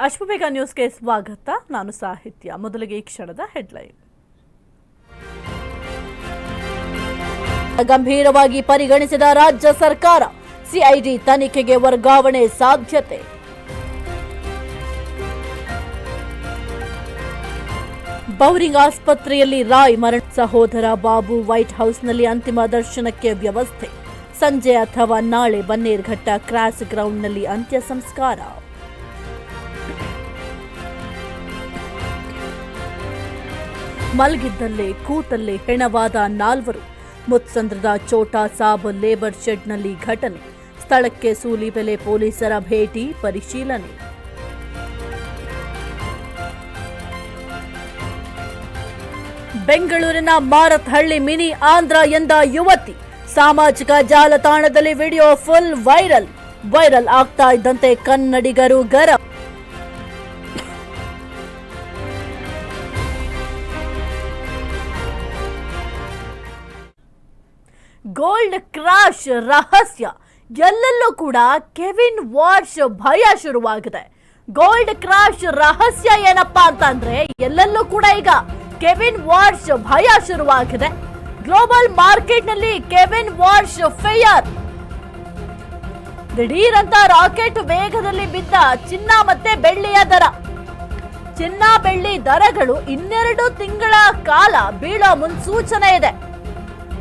ಅಶ್ವಬೇಗ ನ್ಯೂಸ್ಗೆ ಸ್ವಾಗತ. ನಾನು ಸಾಹಿತ್ಯ. ಮೊದಲಿಗೆ ಈ ಕ್ಷಣದ ಹೆಡ್ಲೈನ್. ಗಂಭೀರವಾಗಿ ಪರಿಗಣಿಸಿದ ರಾಜ್ಯ ಸರ್ಕಾರ ಸಿಐಡಿ ತನಿಖೆಗೆ ವರ್ಗಾವಣೆ ಸಾಧ್ಯತೆ. ಬೌರಿಂಗ್ ಆಸ್ಪತ್ರೆಯಲ್ಲಿ ರಾಯ್ ಮರಣ. ಸಹೋದರ ಬಾಬು ವೈಟ್ ಹೌಸ್ನಲ್ಲಿ ಅಂತಿಮ ದರ್ಶನಕ್ಕೆ ವ್ಯವಸ್ಥೆ. ಸಂಜೆ ಅಥವಾ ನಾಳೆ ಬನ್ನೇರ್ಘಟ್ಟ ಕ್ರಾಸ್ ಗ್ರೌಂಡ್ನಲ್ಲಿ ಅಂತ್ಯ ಸಂಸ್ಕಾರ. ಮಲಗಿದ್ದಲ್ಲೇ ಕೂತಲ್ಲೇ ಹೆಣವಾದ ನಾಲ್ವರು. ಮುತ್ಸಂದ್ರದ ಚೋಟಾ ಸಾಬ್ ಲೇಬರ್ ಶೆಡ್ನಲ್ಲಿ ಘಟನೆ. ಸ್ಥಳಕ್ಕೆ ಸೂಲಿಬೆಲೆ ಪೊಲೀಸರ ಭೇಟಿ, ಪರಿಶೀಲನೆ. ಬೆಂಗಳೂರಿನ ಮಾರತ್ಹಳ್ಳಿ ಮಿನಿ ಆಂಧ್ರ ಎಂದ ಯುವತಿ ಸಾಮಾಜಿಕ ಜಾಲತಾಣದಲ್ಲಿ ವಿಡಿಯೋ ಫುಲ್ ವೈರಲ್. ವೈರಲ್ ಆಗ್ತಾ ಇದ್ದಂತೆ ಕನ್ನಡಿಗರು ಗರಂ. ಗೋಲ್ಡ್ ಕ್ರಾಶ್ ರಹಸ್ಯ. ಎಲ್ಲೆಲ್ಲೂ ಕೂಡ ಕೆವಿನ್ ವಾರ್ಷ್ ಭಯ ಶುರುವಾಗಿದೆ. ಗೋಲ್ಡ್ ಕ್ರಾಶ್ ರಹಸ್ಯ ಏನಪ್ಪಾ ಅಂತಂದ್ರೆ ಎಲ್ಲೆಲ್ಲೂ ಕೂಡ ಈಗ ಕೆವಿನ್ ವಾರ್ಷ್ ಭಯ ಶುರುವಾಗಿದೆ. ಗ್ಲೋಬಲ್ ಮಾರ್ಕೆಟ್ನಲ್ಲಿ ಕೆವಿನ್ ವಾರ್ಷ್ ಫೇಯರ್. ದಿಢೀರಂತ ರಾಕೆಟ್ ವೇಗದಲ್ಲಿ ಬಿದ್ದ ಚಿನ್ನ ಮತ್ತೆ ಬೆಳ್ಳಿಯ ದರ. ಚಿನ್ನ ಬೆಳ್ಳಿ ದರಗಳು ಇನ್ನೆರಡು ತಿಂಗಳ ಕಾಲ ಬೀಳೋ ಮುನ್ಸೂಚನೆ ಇದೆ.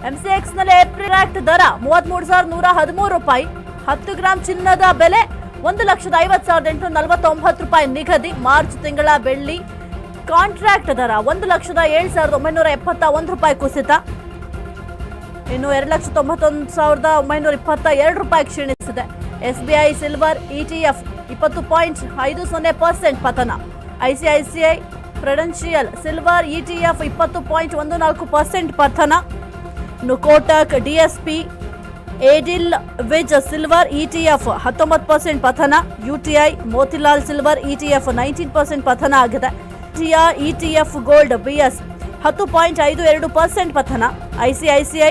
ಎಂಸಿಎಕ್ಸ್ನಲ್ಲಿ ಏಪ್ರಿಲ್ ಆಕ್ಟ್ ದರ ಮೂವತ್ಮೂರು ಸಾವಿರದ ನೂರ ಹದಿಮೂರು ರೂಪಾಯಿ. ಹತ್ತು ಗ್ರಾಂ ಚಿನ್ನದ ಬೆಲೆ ಒಂದು ಲಕ್ಷದ ಐವತ್ತು ಸಾವಿರದ ಎಂಟುನೂರ ನಲವತ್ತೊಂಬತ್ತು ರೂಪಾಯಿ ನಿಗದಿ ಮಾರ್ಚ್ ತಿಂಗಳ ಬೆಳ್ಳಿ. ಕಾಂಟ್ರಾಕ್ಟ್ ದರ ಒಂದು ಲಕ್ಷದ ಏಳು ಸಾವಿರದ ಒಂಬೈನೂರ ಎಪ್ಪತ್ತ ಒಂದು ರೂಪಾಯಿ ಕುಸಿತ. ಇನ್ನು ಎರಡು ಲಕ್ಷ ತೊಂಬತ್ತೊಂದು ಸಾವಿರದ ಒಂಬೈನೂರ ಇಪ್ಪತ್ತ ಎರಡು ರೂಪಾಯಿ ಕ್ಷೀಣಿಸಿದೆ. ಎಸ್ಬಿಐ ಸಿಲ್ವರ್ ಇಟಿಎಫ್ ಇಪ್ಪತ್ತು ಪಾಯಿಂಟ್ ಐದು ಸೊನ್ನೆ ಪರ್ಸೆಂಟ್ ಪತನ. ಐಸಿಐಸಿಐ ಪ್ರೆಡೆನ್ಷಿಯಲ್ ಸಿಲ್ವರ್ ಇಟಿಎಫ್ ಇಪ್ಪತ್ತು ಪಾಯಿಂಟ್ ಒಂದು ನಾಲ್ಕು ಪರ್ಸೆಂಟ್ ಪತನ. ಇನ್ನು Kotak DSP Edelweiss silver ETF ಹತ್ತೊಂಬತ್ತು ಪರ್ಸೆಂಟ್ ಪತನ, UTI Motilal silver ETF nineteen percent ಪತನ ಆಗಿದೆ. ಟಿಆರ್ ಇಟಿಎಫ್ ಗೋಲ್ಡ್ ಬಿಎಸ್ ಹತ್ತು ಪಾಯಿಂಟ್ ಐದು ಎರಡು ಪರ್ಸೆಂಟ್ ಪತನ, ಐಸಿಐಸಿಐ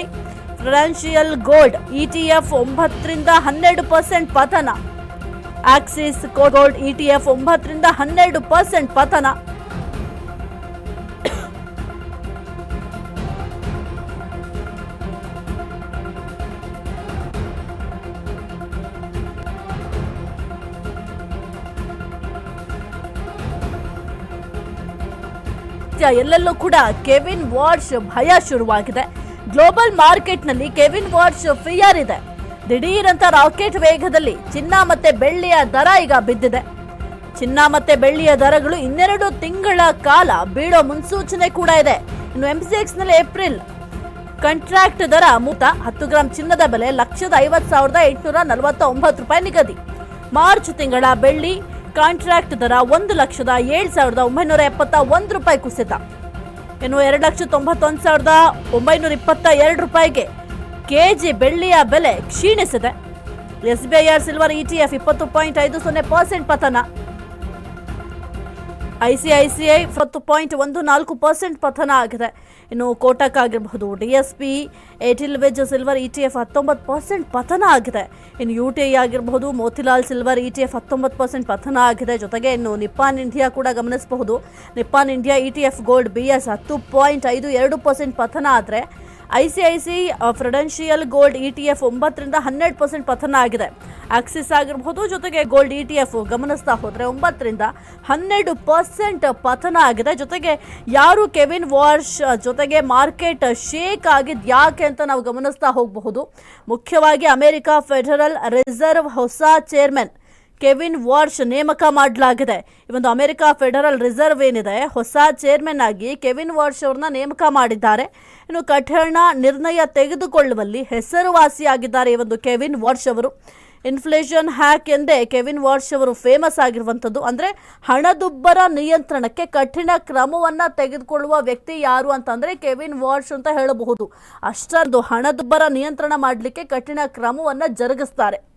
ಫಿನಾನ್ಷಿಯಲ್ ಗೋಲ್ಡ್ ಇಟಿಎಫ್ ಒಂಬತ್ತರಿಂದ ಹನ್ನೆರಡು ಪರ್ಸೆಂಟ್ ಪತನ, ಆಕ್ಸಿಸ್ ಗೋಲ್ಡ್ ಇಟಿಎಫ್ ಒಂಬತ್ತರಿಂದ ಹನ್ನೆರಡು ಪರ್ಸೆಂಟ್ ಪತನ. ಸದ್ಯ ಎಲ್ಲೆಲ್ಲೂ ಕೂಡ ಕೆವಿನ್ ವಾರ್ಷ್ ಭಯ ಶುರುವಾಗಿದೆ. ಗ್ಲೋಬಲ್ ಮಾರ್ಕೆಟ್ನಲ್ಲಿ ಕೆವಿನ್ ವಾರ್ಷ್ ಫಿಯರ್ ಇದೆ. ದಿಢೀರಂತ ರಾಕೆಟ್ ವೇಗದಲ್ಲಿ ಚಿನ್ನ ಮತ್ತೆ ಬೆಳ್ಳಿಯ ದರ ಈಗ ಬಿದ್ದಿದೆ. ಚಿನ್ನ ಮತ್ತೆ ಬೆಳ್ಳಿಯ ದರಗಳು ಇನ್ನೆರಡು ತಿಂಗಳ ಕಾಲ ಬೀಳೋ ಮುನ್ಸೂಚನೆ ಕೂಡ ಇದೆ. ಇನ್ನು ಎಂಸಿಎಕ್ಸ್ನಲ್ಲಿ ಏಪ್ರಿಲ್ ಕಾಂಟ್ರಾಕ್ಟ್ ದರ ಮೂತ, ಹತ್ತು ಗ್ರಾಂ ಚಿನ್ನದ ಬೆಲೆ ಲಕ್ಷದ ಐವತ್ತು ಸಾವಿರದ ಎಂಟುನೂರ ನಲವತ್ತ ಒಂಬತ್ತು ರೂಪಾಯಿ ನಿಗದಿ. ಮಾರ್ಚ್ ತಿಂಗಳ ಬೆಳ್ಳಿ ಕಾಂಟ್ರಾಕ್ಟ್ ದರ ಒಂದು ಲಕ್ಷದ ಏಳು ಸಾವಿರದ ಒಂಬೈನೂರ ಎಪ್ಪತ್ತ ಒಂದು ರೂಪಾಯಿ ಕುಸಿತ. ಇನ್ನು ಎರಡು ಲಕ್ಷ ತೊಂಬತ್ತೊಂದು ಸಾವಿರದ ಒಂಬೈನೂರ ಇಪ್ಪತ್ತ ಎರಡು ರೂಪಾಯಿಗೆ ಕೆಜಿ ಬೆಳ್ಳಿಯ ಬೆಲೆ ಕ್ಷೀಣಿಸಿದೆ. S B I R silver ETF ಇಪ್ಪತ್ತು ಪಾಯಿಂಟ್ ಐದು ಸೊನ್ನೆ ಪರ್ಸೆಂಟ್ ಪತನ. ಐಸಿಐಸಿಐ ಹತ್ತು ಪಾಯಿಂಟ್ ಒಂದು ನಾಲ್ಕು ಪರ್ಸೆಂಟ್ ಪತನ ಆಗಿದೆ. ಇನ್ನು ಕೋಟಕ್ ಆಗಿರಬಹುದು D S P Airtel veg silver ETF ಹತ್ತೊಂಬತ್ತು ಪರ್ಸೆಂಟ್ ಪತನ ಆಗಿದೆ. ಇನ್ನು ಯು ಟಿ ಐ ಆಗಿರಬಹುದು, Motilal silver E T F ಹತ್ತೊಂಬತ್ತು ಪರ್ಸೆಂಟ್ ಪತನ ಆಗಿದೆ. ಜೊತೆಗೆ ಇನ್ನು ನಿಪ್ಪಾನ್ ಇಂಡಿಯಾ ಕೂಡ ಗಮನಿಸಬಹುದು. Nippon India E T F gold B S ಹತ್ತು ಪಾಯಿಂಟ್ ಐದು ಎರಡು ಪರ್ಸೆಂಟ್ ಪತನ ಆದರೆ I C I C prudential gold E T F ಒಂಬತ್ತರಿಂದ ಹನ್ನೆರಡು ಪರ್ಸೆಂಟ್ ಪತನ ಆಗಿದೆ ಆಕ್ಸಿಸ್ ಆಗಿರಬಹುದು, ಜೊತೆಗೆ ಗೋಲ್ಡ್ ಇ ಟಿ ಎಫ್ ಗಮನಿಸ್ತಾ ಹೋದರೆ ಒಂಬತ್ತರಿಂದ ಹನ್ನೆರಡು ಪರ್ಸೆಂಟ್ ಪತನ ಆಗಿದೆ ಜೊತೆಗೆ ಯಾರು ಕೆವಿನ್ ವಾರ್ಷ್ ಜೊತೆಗೆ ಮಾರ್ಕೆಟ್ ಶೇಕ್ ಆಗಿದ್ದು ಯಾಕೆ ಅಂತ ನಾವು ಗಮನಿಸ್ತಾ ಹೋಗಬಹುದು. ಮುಖ್ಯವಾಗಿ ಅಮೆರಿಕ ಫೆಡರಲ್ ರಿಸರ್ವ್ ಹೊಸ ಚೇರ್ಮನ್ ಕೆವಿನ್ ವಾರ್ಷ್ ನೇಮಕ ಮಾಡಲಾಗಿದೆ. ಈ ಒಂದು ಅಮೆರಿಕ ಫೆಡರಲ್ ರಿಸರ್ವ್ ಏನಿದೆ, ಹೊಸ ಚೇರ್ಮನ್ ಆಗಿ ಕೆವಿನ್ ವಾರ್ಷ್ ಅವ್ರನ್ನ ನೇಮಕ ಮಾಡಿದ್ದಾರೆ. ಇನ್ನು ಕಠಿಣ ನಿರ್ಣಯ ತೆಗೆದುಕೊಳ್ಳುವಲ್ಲಿ ಹೆಸರುವಾಸಿಯಾಗಿದ್ದಾರೆ ಈ ಒಂದು ಕೆವಿನ್ ವಾರ್ಷ್ ಅವರು. ಇನ್ಫ್ಲೇಷನ್ ಹ್ಯಾಕ್ ಎಂದೇ ಕೆವಿನ್ ವಾರ್ಷ್ ಅವರು ಫೇಮಸ್ ಆಗಿರುವಂಥದ್ದು. ಅಂದರೆ ಹಣದುಬ್ಬರ ನಿಯಂತ್ರಣಕ್ಕೆ ಕಠಿಣ ಕ್ರಮವನ್ನು ತೆಗೆದುಕೊಳ್ಳುವ ವ್ಯಕ್ತಿ ಯಾರು ಅಂತಂದರೆ ಕೆವಿನ್ ವಾರ್ಷ್ ಅಂತ ಹೇಳಬಹುದು. ಅಷ್ಟೊಂದು ಹಣದುಬ್ಬರ ನಿಯಂತ್ರಣ ಮಾಡಲಿಕ್ಕೆ ಕಠಿಣ ಕ್ರಮವನ್ನು ಜರುಗಿಸ್ತಾರೆ.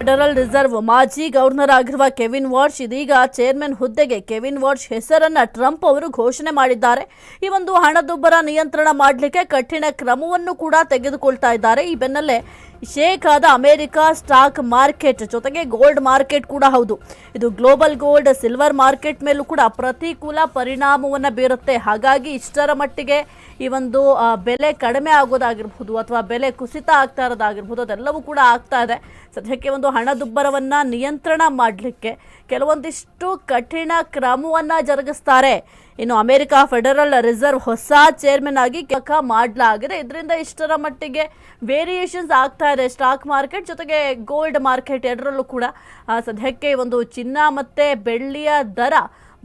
ಫೆಡರಲ್ ರಿಸರ್ವ್ ಮಾಜಿ ಗವರ್ನರ್ ಆಗಿರುವ ಕೆವಿನ್ ವಾರ್ಷ್ ಇದೀಗ ಚೇರ್ಮನ್ ಹುದ್ದೆಗೆ ಕೆವಿನ್ ವಾರ್ಷ್ ಹೆಸರನ್ನ ಟ್ರಂಪ್ ಅವರು ಘೋಷಣೆ ಮಾಡಿದ್ದಾರೆ. ಈ ಒಂದು ಹಣದುಬ್ಬರ ನಿಯಂತ್ರಣ ಮಾಡಲಿಕ್ಕೆ ಕಠಿಣ ಕ್ರಮವನ್ನು ಕೂಡ ತೆಗೆದುಕೊಳ್ತಾ ಇದ್ದಾರೆ. ಈ ಬೆನ್ನಲ್ಲೇ ಶೇಕ್ ಆದ ಅಮೆರಿಕ ಸ್ಟಾಕ್ ಮಾರ್ಕೆಟ್ ಜೊತೆಗೆ ಗೋಲ್ಡ್ ಮಾರ್ಕೆಟ್ ಕೂಡ ಹೌದು. ಇದು ಗ್ಲೋಬಲ್ ಗೋಲ್ಡ್, ಸಿಲ್ವರ್ ಮಾರ್ಕೆಟ್ ಮೇಲೂ ಕೂಡ ಪ್ರತಿಕೂಲ ಪರಿಣಾಮವನ್ನು ಬೀರುತ್ತೆ. ಹಾಗಾಗಿ ಇಷ್ಟರ ಮಟ್ಟಿಗೆ ಈ ಒಂದು ಬೆಲೆ ಕಡಿಮೆ ಆಗೋದಾಗಿರ್ಬೋದು ಅಥವಾ ಬೆಲೆ ಕುಸಿತ ಆಗ್ತಾ ಇರೋದಾಗಿರ್ಬೋದು, ಅದೆಲ್ಲವೂ ಕೂಡ ಆಗ್ತಾ ಇದೆ. ಸದ್ಯಕ್ಕೆ ಒಂದು ಹಣದುಬ್ಬರವನ್ನು ನಿಯಂತ್ರಣ ಮಾಡಲಿಕ್ಕೆ ಕೆಲವೊಂದಿಷ್ಟು ಕಠಿಣ ಕ್ರಮವನ್ನು ಜರುಗಿಸ್ತಾರೆ. ಇನ್ನು ಅಮೆರಿಕ ಫೆಡರಲ್ ರಿಸರ್ವ್ ಹೊಸ ಚೇರ್ಮನ್ ಆಗಿ ಕೆಲಕ ಮಾಡಲಾಗಿದೆ. ಇದರಿಂದ ಇಷ್ಟರ ಮಟ್ಟಿಗೆ ವೇರಿಯೇಷನ್ಸ್ ಆಗ್ತಾ ಇದೆ. ಸ್ಟಾಕ್ ಮಾರ್ಕೆಟ್ ಜೊತೆಗೆ ಗೋಲ್ಡ್ ಮಾರ್ಕೆಟ್ ಎರಡರಲ್ಲೂ ಕೂಡ ಸದ್ಯಕ್ಕೆ ಒಂದು ಚಿನ್ನ ಮತ್ತೆ ಬೆಳ್ಳಿಯ ದರ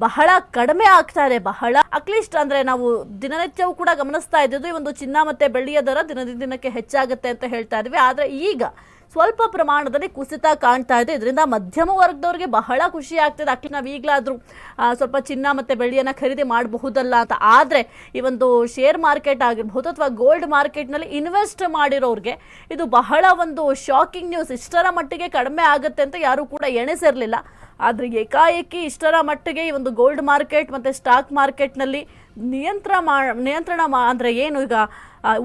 ಬಹಳ ಕಡಿಮೆ ಆಗ್ತಾ ಇದೆ, ಬಹಳ ಅಟ್ಲೀಸ್ಟ್ ಅಂದ್ರೆ ನಾವು ದಿನನಿತ್ಯವೂ ಕೂಡ ಗಮನಿಸ್ತಾ ಇದ್ದಿದ್ದು ಈ ಒಂದು ಚಿನ್ನ ಮತ್ತೆ ಬೆಳ್ಳಿಯ ದರ ದಿನದಿಂದ ದಿನಕ್ಕೆ ಹೆಚ್ಚಾಗುತ್ತೆ ಅಂತ ಹೇಳ್ತಾ ಇದ್ವಿ. ಆದ್ರೆ ಈಗ ಸ್ವಲ್ಪ ಪ್ರಮಾಣದಲ್ಲಿ ಕುಸಿತ ಕಾಣ್ತಾ ಇದೆ. ಇದರಿಂದ ಮಧ್ಯಮ ವರ್ಗದವ್ರಿಗೆ ಬಹಳ ಖುಷಿ ಆಗ್ತದೆ. ಅಕ್ಕಿ ನಾವು ಈಗಲಾದರೂ ಸ್ವಲ್ಪ ಚಿನ್ನ ಮತ್ತು ಬೆಳ್ಳಿಯನ್ನು ಖರೀದಿ ಮಾಡಬಹುದಲ್ಲ ಅಂತ. ಆದರೆ ಈ ಒಂದು ಶೇರ್ ಮಾರ್ಕೆಟ್ ಆಗಿರ್ಬೋದು ಅಥವಾ ಗೋಲ್ಡ್ ಮಾರ್ಕೆಟ್ನಲ್ಲಿ ಇನ್ವೆಸ್ಟ್ ಮಾಡಿರೋರಿಗೆ ಇದು ಬಹಳ ಒಂದು ಶಾಕಿಂಗ್ ನ್ಯೂಸ್ ಇಷ್ಟರ ಮಟ್ಟಿಗೆ ಕಡಿಮೆ ಆಗುತ್ತೆ ಅಂತ ಯಾರೂ ಕೂಡ ಎಣಿಸಿರಲಿಲ್ಲ. ಆದರೆ ಏಕಾಏಕಿ ಇಷ್ಟರ ಮಟ್ಟಿಗೆ ಈ ಒಂದು ಗೋಲ್ಡ್ ಮಾರ್ಕೆಟ್ ಮತ್ತು ಸ್ಟಾಕ್ ಮಾರ್ಕೆಟ್ನಲ್ಲಿ ನಿಯಂತ್ರಣ ಮಾ ನಿಯಂತ್ರಣ ಮಾ, ಅಂದರೆ ಏನು ಈಗ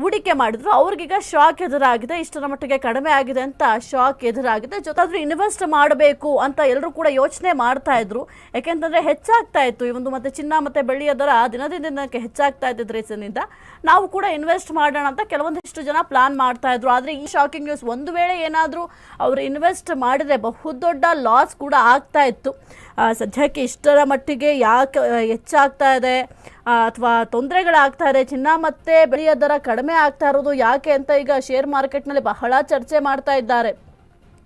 ಹೂಡಿಕೆ ಮಾಡಿದ್ರು, ಅವ್ರಿಗೀಗ ಶಾಕ್ ಎದುರಾಗಿದೆ, ಇಷ್ಟರ ಮಟ್ಟಿಗೆ ಕಡಿಮೆ ಆಗಿದೆ ಅಂತ ಶಾಕ್ ಎದುರಾಗಿದೆ. ಜೊತೆ ಇನ್ವೆಸ್ಟ್ ಮಾಡಬೇಕು ಅಂತ ಎಲ್ಲರೂ ಕೂಡ ಯೋಚನೆ ಮಾಡ್ತಾ ಇದ್ರು. ಯಾಕೆಂತಂದ್ರೆ ಹೆಚ್ಚಾಗ್ತಾ ಇತ್ತು. ಈ ಒಂದು ಮತ್ತೆ ಚಿನ್ನ ಮತ್ತೆ ಬೆಳ್ಳಿಯ ದರ ದಿನದಿಂದ ದಿನಕ್ಕೆ ಹೆಚ್ಚಾಗ್ತಾ ಇದ್ದಿದ್ದು ರೀಸನ್ನಿಂದ ನಾವು ಕೂಡ ಇನ್ವೆಸ್ಟ್ ಮಾಡೋಣ ಅಂತ ಕೆಲವೊಂದಿಷ್ಟು ಜನ ಪ್ಲಾನ್ ಮಾಡ್ತಾ ಇದ್ರು. ಆದರೆ ಈ ಶಾಕಿಂಗ್ ನ್ಯೂಸ್ ಒಂದು ವೇಳೆ ಏನಾದರೂ ಅವರು ಇನ್ವೆಸ್ಟ್ ಮಾಡಿದ್ರೆ ಬಹುದೊಡ್ಡ ಲಾಸ್ ಕೂಡ ಆಗ್ತಾ ಇತ್ತು. ಸದ್ಯಕ್ಕೆ ಇಷ್ಟರ ಮಟ್ಟಿಗೆ ಯಾಕೆ ಹೆಚ್ಚಾಗ್ತಾ ಇದೆ ಅಥವಾ ತೊಂದರೆಗಳಾಗ್ತಾ ಇದೆ, ಚಿನ್ನ ಮತ್ತೆ ಬೆಳೆಯ ದರ ಕಡಿಮೆ ಆಗ್ತಾ ಇರೋದು ಯಾಕೆ ಅಂತ ಈಗ ಶೇರ್ ಮಾರ್ಕೆಟ್ನಲ್ಲಿ ಬಹಳ ಚರ್ಚೆ ಮಾಡ್ತಾ ಇದ್ದಾರೆ.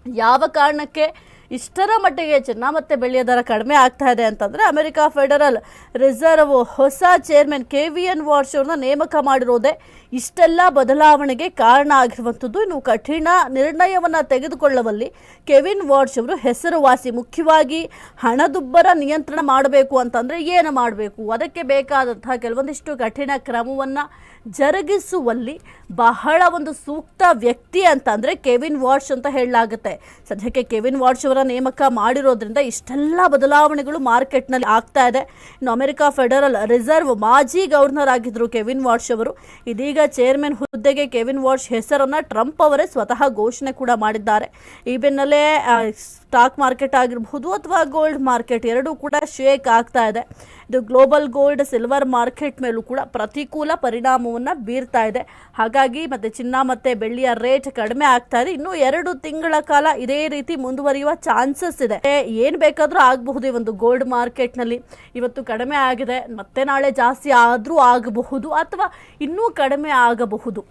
ಯಾವ ಕಾರಣಕ್ಕೆ ಇಷ್ಟರ ಮಟ್ಟಿಗೆ ಚಿನ್ನ ಮತ್ತು ಬೆಳ್ಳಿಯ ದರ ಕಡಿಮೆ ಆಗ್ತಾ ಇದೆ ಅಂತಂದರೆ ಅಮೆರಿಕ ಫೆಡರಲ್ ರಿಸರ್ವ್ ಹೊಸ ಚೇರ್ಮನ್ ಕೆ ವಿ ಎನ್ ಅವ್ರನ್ನ ನೇಮಕ ಮಾಡಿರೋದೇ ಇಷ್ಟೆಲ್ಲ ಬದಲಾವಣೆಗೆ ಕಾರಣ ಆಗಿರುವಂಥದ್ದು. ಇನ್ನು ಕಠಿಣ ನಿರ್ಣಯವನ್ನು ತೆಗೆದುಕೊಳ್ಳುವಲ್ಲಿ ಕೆವಿನ್ ವಾರ್ಷ್ ಅವರು ಹೆಸರುವಾಸಿ. ಮುಖ್ಯವಾಗಿ ಹಣದುಬ್ಬರ ನಿಯಂತ್ರಣ ಮಾಡಬೇಕು ಅಂತಂದರೆ ಏನು ಮಾಡಬೇಕು? ಅದಕ್ಕೆ ಬೇಕಾದಂತಹ ಕೆಲವೊಂದಿಷ್ಟು ಕಠಿಣ ಕ್ರಮವನ್ನು ಜರುಗಿಸುವಲ್ಲಿ ಬಹಳ ಒಂದು ಸೂಕ್ತ ವ್ಯಕ್ತಿ ಅಂತಂದರೆ ಕೆವಿನ್ ವಾಡ್ಶ್ ಅಂತ ಹೇಳಲಾಗುತ್ತೆ. ಸದ್ಯಕ್ಕೆ ಕೆವಿನ್ ವಾಡ್ಶ್ ಅವರ ನೇಮಕ ಮಾಡಿರೋದ್ರಿಂದ ಇಷ್ಟೆಲ್ಲ ಬದಲಾವಣೆಗಳು ಮಾರ್ಕೆಟ್ನಲ್ಲಿ ಆಗ್ತಾ ಇದೆ. ಇನ್ನು ಅಮೆರಿಕ ಫೆಡರಲ್ ರಿಸರ್ವ್ ಮಾಜಿ ಗವರ್ನರ್ ಆಗಿದ್ದರು ಕೆವಿನ್ ವಾಡ್ಶ್ ಅವರು. ಇದೀಗ ಚೇರ್ಮನ್ ಹುದ್ದೆಗೆ ಕೆವಿನ್ ವಾಡ್ಶ್ ಹೆಸರನ್ನು ಟ್ರಂಪ್ ಅವರೇ ಸ್ವತಃ ಘೋಷಣೆ ಕೂಡ ಮಾಡಿದ್ದಾರೆ. ಈ ಬೆನ್ನಲ್ಲೇ ಸ್ಟಾಕ್ ಮಾರ್ಕೆಟ್ ಆಗಿರಬಹುದು ಅಥವಾ ಗೋಲ್ಡ್ ಮಾರ್ಕೆಟ್, ಎರಡೂ ಕೂಡ ಶೇಕ್ ಆಗ್ತಾ ಇದೆ. ಇದು ಗ್ಲೋಬಲ್ ಗೋಲ್ಡ್, ಸಿಲ್ವರ್ ಮಾರ್ಕೆಟ್ ಮೇಲೂ ಕೂಡ ಪ್ರತಿಕೂಲ ಪರಿಣಾಮವನ್ನು ಬೀರ್ತಾ ಇದೆ. ಹಾಗಾಗಿ ಮತ್ತೆ ಚಿನ್ನ ಮತ್ತೆ ಬೆಳ್ಳಿಯ ರೇಟ್ ಕಡಿಮೆ ಆಗ್ತಾ ಇದೆ. ಇನ್ನು ಎರಡು ತಿಂಗಳ ಕಾಲ ಇದೇ ರೀತಿ ಮುಂದುವರಿಯುವ ಚಾನ್ಸಸ್ ಇದೆ. ಏನು ಬೇಕಾದರೂ ಆಗಬಹುದು ಈ ಒಂದು ಗೋಲ್ಡ್ ಮಾರ್ಕೆಟ್ನಲ್ಲಿ. ಇವತ್ತು ಕಡಿಮೆ ಆಗಿದೆ. ಮತ್ತೆ ನಾಳೆ ಜಾಸ್ತಿ ಆದರೂ ಆಗಬಹುದು ಅಥವಾ ಇನ್ನೂ ಕಡಿಮೆ ಆಗಬಹುದು.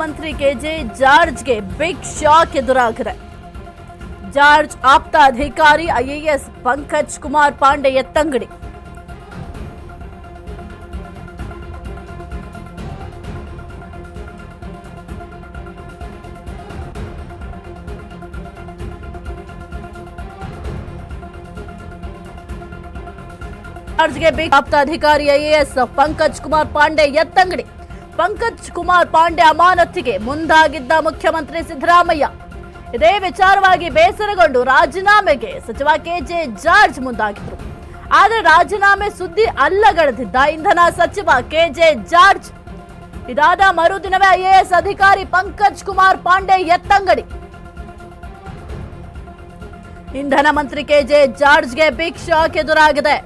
ಮಂತ್ರಿ ಕೆಜೆ ಜಾರ್ಜ್ಗೆ ಬಿಗ್ ಶಾಕ್ ಎದುರಾಗಿದೆ. ಜಾರ್ಜ್ ಆಪ್ತ ಅಧಿಕಾರಿ ಐಎಎಸ್ ಪಂಕಜ್ ಕುಮಾರ್ ಪಾಂಡೆ ಎತ್ತಂಗಡಿ ಜಾರ್ಜ್ಗೆ ಬಿಗ್ ಆಪ್ತ ಅಧಿಕಾರಿ ಐಎಎಸ್ ಪಂಕಜ್ ಕುಮಾರ್ ಪಾಂಡೆ ಎತ್ತಂಗಡಿ ಪಂಕಜ್ ಕುಮಾರ್ ಪಾಂಡೆ ಅಮಾನತಿಗೆ ಮುಂದಾಗಿದ್ದ ಮುಖ್ಯಮಂತ್ರಿ ಸಿದ್ದರಾಮಯ್ಯ. ಇದೇ ವಿಚಾರವಾಗಿ ಬೇಸರಗೊಂಡು ರಾಜೀನಾಮೆಗೆ ಸಚಿವ ಕೆಜೆ ಜಾರ್ಜ್ ಮುಂದಾಗಿದ್ರು. ಆದರೆ ರಾಜೀನಾಮೆ ಸುದ್ದಿ ಅಲ್ಲಗಳೆದಿದ್ದ ಇಂಧನ ಸಚಿವ ಕೆಜೆ ಜಾರ್ಜ್. ಇದಾದ ಮರುದಿನವೇ ಐಎಎಸ್ ಅಧಿಕಾರಿ ಪಂಕಜ್ ಕುಮಾರ್ ಪಾಂಡೆ ಎತ್ತಂಗಡಿ. ಇಂಧನ ಮಂತ್ರಿ ಕೆಜೆ ಜಾರ್ಜ್ಗೆ ಬಿಗ್ ಶಾಕ್ ಎದುರಾಗಿದೆ.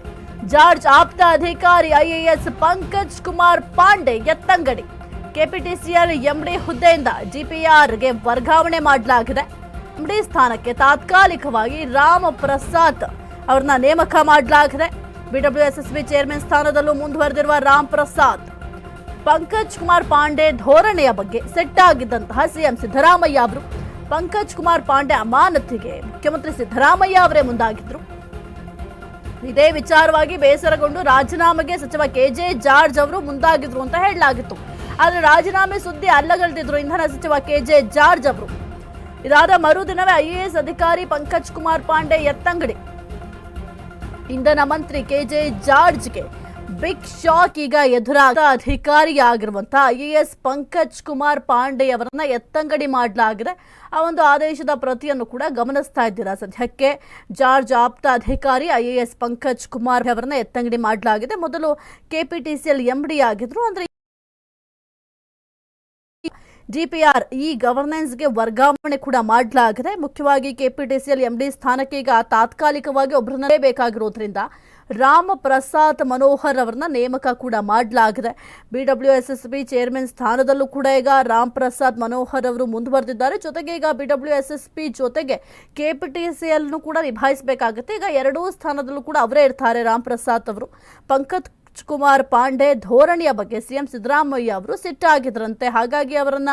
ಜಾರ್ಜ್ ಆಪ್ತ ಅಧಿಕಾರಿ ಐಎಎಸ್ ಪಂಕಜ್ ಕುಮಾರ್ ಪಾಂಡೆ ಎತ್ತಂಗಡಿ. ಕೆಪಿಟಿಸಿಎಲ್ ಎಂಡಿ ಹುದ್ದೆಯಿಂದ ಜಿಪಿಆರ್ಗೆ ವರ್ಗಾವಣೆ ಮಾಡಲಾಗಿದೆ. ಎಂಡಿ ಸ್ಥಾನಕ್ಕೆ ತಾತ್ಕಾಲಿಕವಾಗಿ ರಾಮ್ ಪ್ರಸಾದ್ ಅವ್ರನ್ನ ನೇಮಕ ಮಾಡಲಾಗಿದೆ. ಬಿಡಬ್ಲ್ಯೂಎಸ್ಎಸ್ಬಿ ಚೇರ್ಮನ್ ಸ್ಥಾನದಲ್ಲೂ ಮುಂದುವರೆದಿರುವ ರಾಮ್ ಪ್ರಸಾದ್ ಪಂಕಜ್ ಕುಮಾರ್ ಪಾಂಡೆ ಧೋರಣೆಯ ಬಗ್ಗೆ ಸೆಟ್ ಆಗಿದ್ದಂತಹ ಸಿಎಂ ಸಿದ್ದರಾಮಯ್ಯ ಅವರು. ಪಂಕಜ್ ಕುಮಾರ್ ಪಾಂಡೆ ಅಮಾನತಿಗೆ ಮುಖ್ಯಮಂತ್ರಿ ಸಿದ್ದರಾಮಯ್ಯ ಅವರೇ ಮುಂದಾಗಿದ್ರು. ಇದೇ ವಿಚಾರವಾಗಿ ಬೇಸರಗೊಂಡು ರಾಜೀನಾಮೆಗೆ ಸಚಿವ ಕೆ ಜೆ ಜಾರ್ಜ್ ಅವರು ಮುಂದಾಗಿದ್ರು ಅಂತ ಹೇಳಲಾಗಿತ್ತು. ಆದರೆ ರಾಜೀನಾಮೆ ಸುದ್ದಿ ಅಲ್ಲಗಳೆದಿದ್ರು ಇಂಧನ ಸಚಿವ ಕೆ ಜೆ ಜಾರ್ಜ್ ಅವರು. ಇದಾದ ಮರುದಿನವೇ ಐಎಎಸ್ ಅಧಿಕಾರಿ ಪಂಕಜ್ ಕುಮಾರ್ ಪಾಂಡೆ ಎತ್ತಂಗಡಿ. ಇಂಧನ ಮಂತ್ರಿ ಕೆ ಜೆ ಜಾರ್ಜ್ಗೆ ಬಿಗ್ ಶಾಕ್ ಈಗ ಎದುರಾದ ಅಧಿಕಾರಿಯಾಗಿರುವಂತಹ ಎಸ್ ಪಂಕಜ್ ಕುಮಾರ್ ಪಾಂಡೆ ಅವರನ್ನ ಎತ್ತಂಗಡಿ ಮಾಡಲಾಗಿದೆ. ಆ ಒಂದು ಆದೇಶದ ಪ್ರತಿಯನ್ನು ಕೂಡ ಗಮನಿಸ್ತಾ ಇದ್ದೀರಾ ಸದ್ಯಕ್ಕೆ? ಜಾರ್ಜ್ ಆಪ್ತ ಅಧಿಕಾರಿ I A S Pankaj Kumar ಅವರನ್ನ ಎತ್ತಂಗಡಿ ಮಾಡಲಾಗಿದೆ. ಮೊದಲು ಕೆಪಿಟಿಸಿಎಲ್ ಎಂಡಿ ಆಗಿದ್ರು, ಅಂದ್ರೆ ಡಿಪಿಆರ್ ಈ ಗವರ್ನೆನ್ಸ್ಗೆ ವರ್ಗಾವಣೆ ಕೂಡ ಮಾಡಲಾಗಿದೆ. ಮುಖ್ಯವಾಗಿ ಕೆಪಿಟಿಸಿಎಲ್ ಎಂಡಿ ಸ್ಥಾನಕ್ಕೆ ಈಗ ತಾತ್ಕಾಲಿಕವಾಗಿ ಒಬ್ಬರನ್ನೇ ಬೇಕಾಗಿರೋದ್ರಿಂದ ರಾಮ ಪ್ರಸಾದ್ ಮನೋಹರ್ ಅವರನ್ನ ನೇಮಕ ಕೂಡ ಮಾಡಲಾಗಿದೆ. B W S S B chairman ಸ್ಥಾನದಲ್ಲೂ ಕೂಡ ಈಗ ರಾಮ್ ಪ್ರಸಾದ್ ಮನೋಹರ್ ಅವರು ಮುಂದುವರೆದಿದ್ದಾರೆ. ಜೊತೆಗೆ ಈಗ B W S S P ಜೊತೆಗೆ ಕೆಪಿಟಿಸಿಎಲ್ನು ಕೂಡ ನಿಭಾಯಿಸಬೇಕಾಗುತ್ತೆ. ಈಗ ಎರಡೂ ಸ್ಥಾನದಲ್ಲೂ ಕೂಡ ಅವರೇ ಇರ್ತಾರೆ ರಾಮ್ ಪ್ರಸಾದ್ ಅವರು. ಪಂಕಜ್ ಕುಮಾರ್ ಪಾಂಡೆ ಧೋರಣೆಯ ಬಗ್ಗೆ ಸಿಎಂ ಸಿದ್ದರಾಮಯ್ಯ ಅವರು ಸಿಟ್ಟಾಗಿದ್ರಂತೆ ಹಾಗಾಗಿ ಅವರನ್ನ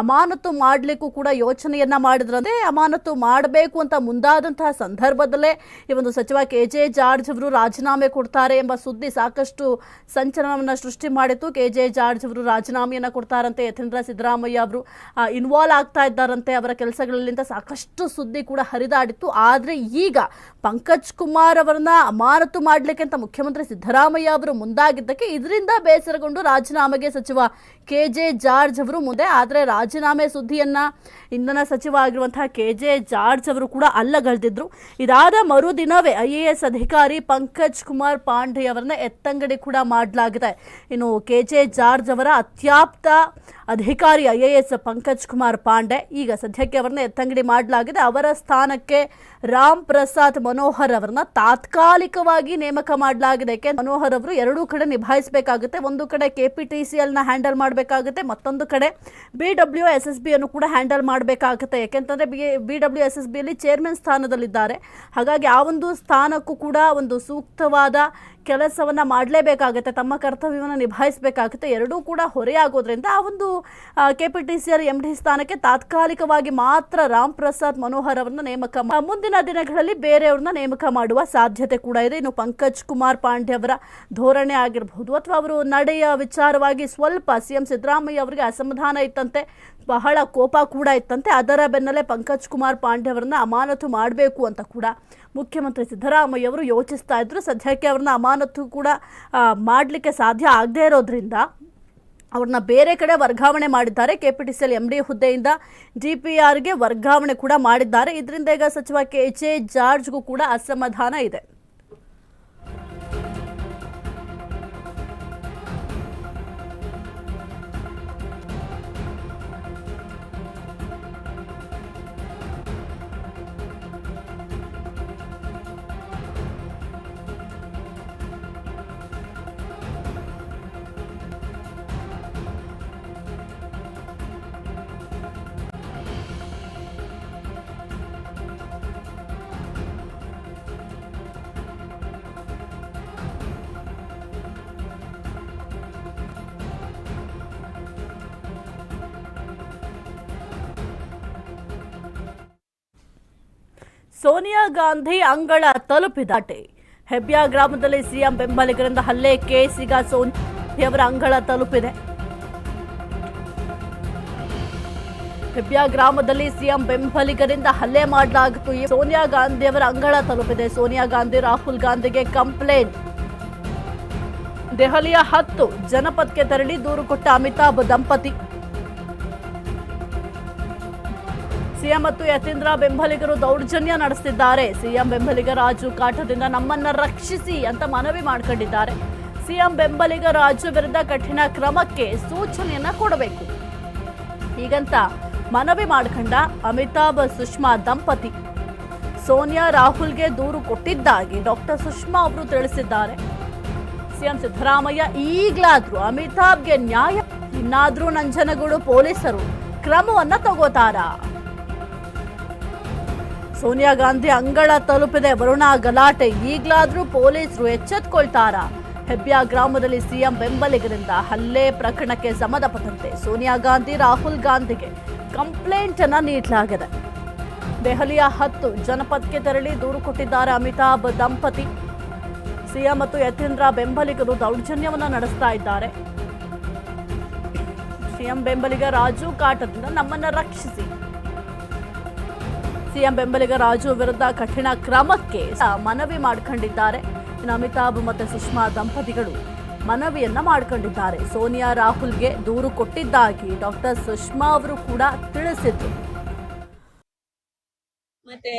ಅಮಾನತು ಮಾಡಲಿಕ್ಕೂ ಕೂಡ ಯೋಚನೆಯನ್ನ ಮಾಡಿದ್ರಂತೆ. ಅಮಾನತು ಮಾಡಬೇಕು ಅಂತ ಮುಂದಾದಂತಹ ಸಂದರ್ಭದಲ್ಲೇ ಈ ಒಂದು ಸಚಿವ ಕೆ ಜೆ ಜಾರ್ಜ್ ಅವರು ರಾಜೀನಾಮೆ ಕೊಡ್ತಾರೆ ಎಂಬ ಸುದ್ದಿ ಸಾಕಷ್ಟು ಸಂಚಲನವನ್ನು ಸೃಷ್ಟಿ ಮಾಡಿತ್ತು. ಕೆ ಜೆ ಜಾರ್ಜ್ ಅವರು ರಾಜೀನಾಮೆಯನ್ನು ಕೊಡ್ತಾರಂತೆ. ಯಥೇಂದ್ರ ಸಿದ್ದರಾಮಯ್ಯ ಅವರು ಇನ್ವಾಲ್ವ್ ಆಗ್ತಾ ಇದ್ದಾರಂತೆ ಅವರ ಕೆಲಸಗಳಲ್ಲಿಂದ ಸಾಕಷ್ಟು ಸುದ್ದಿ ಕೂಡ ಹರಿದಾಡಿತ್ತು. ಆದರೆ ಈಗ ಪಂಕಜ್ ಕುಮಾರ್ ಅವರನ್ನ ಅಮಾನತು ಮಾಡಲಿಕ್ಕೆ ಅಂತ ಮುಖ್ಯಮಂತ್ರಿ ಸಿದ್ದರಾಮಯ್ಯ ಅವರು ಮುಂದಾಗಿದ್ದಕ್ಕೆ ಇದರಿಂದ ಬೇಸರಗೊಂಡು ರಾಜೀನಾಮೆಗೆ ಸಚಿವ ಕೆ ಜೆ ಜಾರ್ಜ್ ಅವರು ಮುಂದೆ, ಆದರೆ ರಾಜೀನಾಮೆ ಸುದ್ದಿಯನ್ನ ಇಂಧನ ಸಚಿವ ಆಗಿರುವಂತಹ ಕೆ ಜೆ ಜಾರ್ಜ್ ಅವರು ಕೂಡ ಅಲ್ಲಗಳೆದಿದ್ರು. ಇದಾದ ಮರುದಿನವೇ ಐ ಎ ಎಸ್ ಅಧಿಕಾರಿ ಪಂಕಜ್ ಕುಮಾರ್ ಪಾಂಡೆ ಅವರನ್ನ ಎತ್ತಂಗಡಿ ಕೂಡ ಮಾಡಲಾಗಿದೆ. ಇನ್ನು ಕೆ ಜೆ ಜಾರ್ಜ್ ಅವರ ಅತ್ಯಾಪ್ತ ಅಧಿಕಾರಿ I A S Pankaj Kumar Pandey ಈಗ ಸದ್ಯಕ್ಕೆ ಅವರನ್ನ ಎತ್ತಂಗಡಿ ಮಾಡಲಾಗಿದೆ. ಅವರ ಸ್ಥಾನಕ್ಕೆ ರಾಮ್ ಪ್ರಸಾದ್ ಮನೋಹರ್ ಅವರನ್ನ ತಾತ್ಕಾಲಿಕವಾಗಿ ನೇಮಕ ಮಾಡಲಾಗಿದೆ. ಮನೋಹರ್ ಅವರು ಎರಡೂ ಕಡೆ ನಿಭಾಯಿಸಬೇಕಾಗುತ್ತೆ. ಒಂದು ಕಡೆ ಕೆಪಿಟಿಸಿಎಲ್ನ ಹ್ಯಾಂಡಲ್ ಮಾಡಬೇಕಾಗುತ್ತೆ. ಮತ್ತೊಂದು ಕಡೆ ಬಿ ಡಬ್ಲ್ಯೂ ಎಸ್ ಎಸ್ ಬಿಯನ್ನು ಕೂಡ ಹ್ಯಾಂಡಲ್ ಮಾಡಬೇಕಾಗುತ್ತೆ. ಯಾಕೆಂತಂದರೆ B B W S S ಬಿಯಲ್ಲಿ chairman ಸ್ಥಾನದಲ್ಲಿದ್ದಾರೆ. ಹಾಗಾಗಿ ಆ ಒಂದು ಸ್ಥಾನಕ್ಕೂ ಕೂಡ ಒಂದು ಸೂಕ್ತವಾದ ಕೆಲಸವನ್ನ ಮಾಡಲೇಬೇಕಾಗುತ್ತೆ, ತಮ್ಮ ಕರ್ತವ್ಯವನ್ನು ನಿಭಾಯಿಸಬೇಕಾಗುತ್ತೆ, ಎರಡೂ ಕೂಡ ಹೊರೆಯಾಗೋದ್ರಿಂದ ಆ ಒಂದು K P T C R M D ಸ್ಥಾನಕ್ಕೆ ತಾತ್ಕಾಲಿಕವಾಗಿ ಮಾತ್ರ ರಾಮ್ ಪ್ರಸಾದ್ ಮನೋಹರ್ ಅವರನ್ನ ನೇಮಕ ಮುಂದಿನ ದಿನಗಳಲ್ಲಿ ಬೇರೆಯವ್ರನ್ನ ನೇಮಕ ಮಾಡುವ ಸಾಧ್ಯತೆ ಕೂಡ ಇದೆ. ಇನ್ನು ಪಂಕಜ್ ಕುಮಾರ್ ಪಾಂಡೆ ಅವರ ಧೋರಣೆ ಆಗಿರಬಹುದು ಅಥವಾ ಅವರು ನಡೆಯ ವಿಚಾರವಾಗಿ ಸ್ವಲ್ಪ ಸಿ ಎಂ ಸಿದ್ದರಾಮಯ್ಯ ಅವರಿಗೆ ಅಸಮಾಧಾನ ಇತ್ತಂತೆ ಬಹಳ ಕೋಪ ಕೂಡ ಇತ್ತಂತೆ. ಅದರ ಬೆನ್ನಲ್ಲೇ ಪಂಕಜ್ ಕುಮಾರ್ ಪಾಂಡೆ ಅವರನ್ನ ಅಮಾನತು ಮಾಡಬೇಕು ಅಂತ ಕೂಡ ಮುಖ್ಯಮಂತ್ರಿ ಸಿದ್ದರಾಮಯ್ಯ ಅವರು ಯೋಚಿಸ್ತಾ ಇದ್ರು. ಸದ್ಯಕ್ಕೆ ಅವ್ರನ್ನ ಅಮಾನತು ಕೂಡ ಮಾಡಲಿಕ್ಕೆ ಸಾಧ್ಯ ಆಗದೇ ಇರೋದ್ರಿಂದ ಅವ್ರನ್ನ ಬೇರೆ ಕಡೆ ವರ್ಗಾವಣೆ ಮಾಡಿದ್ದಾರೆ. K P T C L M D ಹುದ್ದೆಯಿಂದ ಡಿ ಪಿ ಆರ್ಗೆ ವರ್ಗಾವಣೆ ಕೂಡ ಮಾಡಿದ್ದಾರೆ. ಇದರಿಂದ ಈಗ ಸಚಿವ ಕೆ ಜೆ ಜಾರ್ಜ್ಗೂ ಕೂಡ ಅಸಮಾಧಾನ ಇದೆ. ಸೋನಿಯಾ ಗಾಂಧಿ ಅಂಗಳ ತಲುಪಿದಾಟೆ ಹೆಬ್ಯಾ ಗ್ರಾಮದಲ್ಲಿ ಸಿಎಂ ಬೆಂಬಲಿಗರಿಂದ ಹಲ್ಲೆ, ಕೇಸಿಗ ಸೋನಿಯವರ ಅಂಗಳ ತಲುಪಿದೆ. ಹೆಬ್ಯಾ ಗ್ರಾಮದಲ್ಲಿ ಸಿಎಂ ಬೆಂಬಲಿಗರಿಂದ ಹಲ್ಲೆ ಮಾಡಲಾಗಿತ್ತು. ಸೋನಿಯಾ ಗಾಂಧಿಯವರ ಅಂಗಳ ತಲುಪಿದೆ. ಸೋನಿಯಾ ಗಾಂಧಿ, ರಾಹುಲ್ ಗಾಂಧಿಗೆ ಕಂಪ್ಲೇಂಟ್. ದೆಹಲಿಯ ಹತ್ತು ಜನಪದಕ್ಕೆ ತೆರಳಿ ದೂರು ಕೊಟ್ಟ ಅಮಿತಾಬ್ ದಂಪತಿ. ಸಿಎಂ ಮತ್ತು ಯತೀಂದ್ರ ಬೆಂಬಲಿಗರು ದೌರ್ಜನ್ಯ ನಡೆಸಿದ್ದಾರೆ ಸಿಎಂ ಬೆಂಬಲಿಗ ರಾಜು ಕಾಟದಿಂದ ನಮ್ಮನ್ನ ರಕ್ಷಿಸಿ ಅಂತ ಮನವಿ ಮಾಡ್ಕೊಂಡಿದ್ದಾರೆ. ಸಿಎಂ ಬೆಂಬಲಿಗ ರಾಜು ವಿರುದ್ಧ ಕಠಿಣ ಕ್ರಮಕ್ಕೆ ಸೂಚನೆಯನ್ನ ಕೊಡಬೇಕು. ಹೀಗಂತ ಮನವಿ ಮಾಡ್ಕೊಂಡ ಅಮಿತಾಬ್ ಸುಷ್ಮಾ ದಂಪತಿ. ಸೋನಿಯಾ ರಾಹುಲ್ಗೆ ದೂರು ಕೊಟ್ಟಿದ್ದಾಗಿ ಡಾಕ್ಟರ್ ಸುಷ್ಮಾ ಅವರು ತಿಳಿಸಿದ್ದಾರೆ. ಸಿಎಂ ಸಿದ್ದರಾಮಯ್ಯ ಈಗ್ಲಾದ್ರೂ ಅಮಿತಾಬ್ಗೆ ನ್ಯಾಯ, ಇನ್ನಾದ್ರೂ ನಂಜನಗೂಡು ಪೊಲೀಸರು ಕ್ರಮವನ್ನ ತಗೋತಾರಾ? ಸೋನಿಯಾ ಗಾಂಧಿ ಅಂಗಳ ತಲುಪಿದೆ. ವರುಣ ಗಲಾಟೆ. ಈಗಲಾದರೂ ಪೊಲೀಸರು ಎಚ್ಚೆತ್ಕೊಳ್ತಾರಾ. ಹೆಬ್ಬ್ಯಾ ಗ್ರಾಮದಲ್ಲಿ ಸಿಎಂ ಬೆಂಬಲಿಗರಿಂದ ಹಲ್ಲೆ ಪ್ರಕರಣಕ್ಕೆ ಸಂಬಂಧಪಟ್ಟಂತೆ ಸೋನಿಯಾ ಗಾಂಧಿ, ರಾಹುಲ್ ಗಾಂಧಿಗೆ ಕಂಪ್ಲೇಂಟ್ ಅನ್ನ ನೀಡಲಾಗಿದೆ. ದೆಹಲಿಯ ಹತ್ತು ಜನಪದಕ್ಕೆ ತೆರಳಿ ದೂರು ಕೊಟ್ಟಿದ್ದಾರೆ ಅಮಿತಾಬ್ ದಂಪತಿ. ಸಿಎಂ ಮತ್ತು ಯತೀಂದ್ರ ಬೆಂಬಲಿಗರು ದೌರ್ಜನ್ಯವನ್ನು ನಡೆಸ್ತಾ ಇದ್ದಾರೆ. ಸಿಎಂ ಬೆಂಬಲಿಗ ರಾಜು ಕಾಟದಿಂದ ನಮ್ಮನ್ನ ರಕ್ಷಿಸಿ. ಸಿಎಂ ಬೆಂಬಲಿಗ ರಾಜು ವಿರುದ್ಧ ಕಠಿಣ ಕ್ರಮಕ್ಕೆ ಮನವಿ ಮಾಡಿಕೊಂಡಿದ್ದಾರೆ. ಇನ್ನು ಅಮಿತಾಬ್ ಮತ್ತು ಸುಷ್ಮಾ ದಂಪತಿಗಳು ಮನವಿಯನ್ನ ಮಾಡಿಕೊಂಡಿದ್ದಾರೆ. ಸೋನಿಯಾ ರಾಹುಲ್ಗೆ ದೂರು ಕೊಟ್ಟಿದ್ದಾಗಿ ಡಾಕ್ಟರ್ ಸುಷ್ಮಾ ಅವರು ಕೂಡ ತಿಳಿಸಿದ್ರು. ಮತ್ತೆ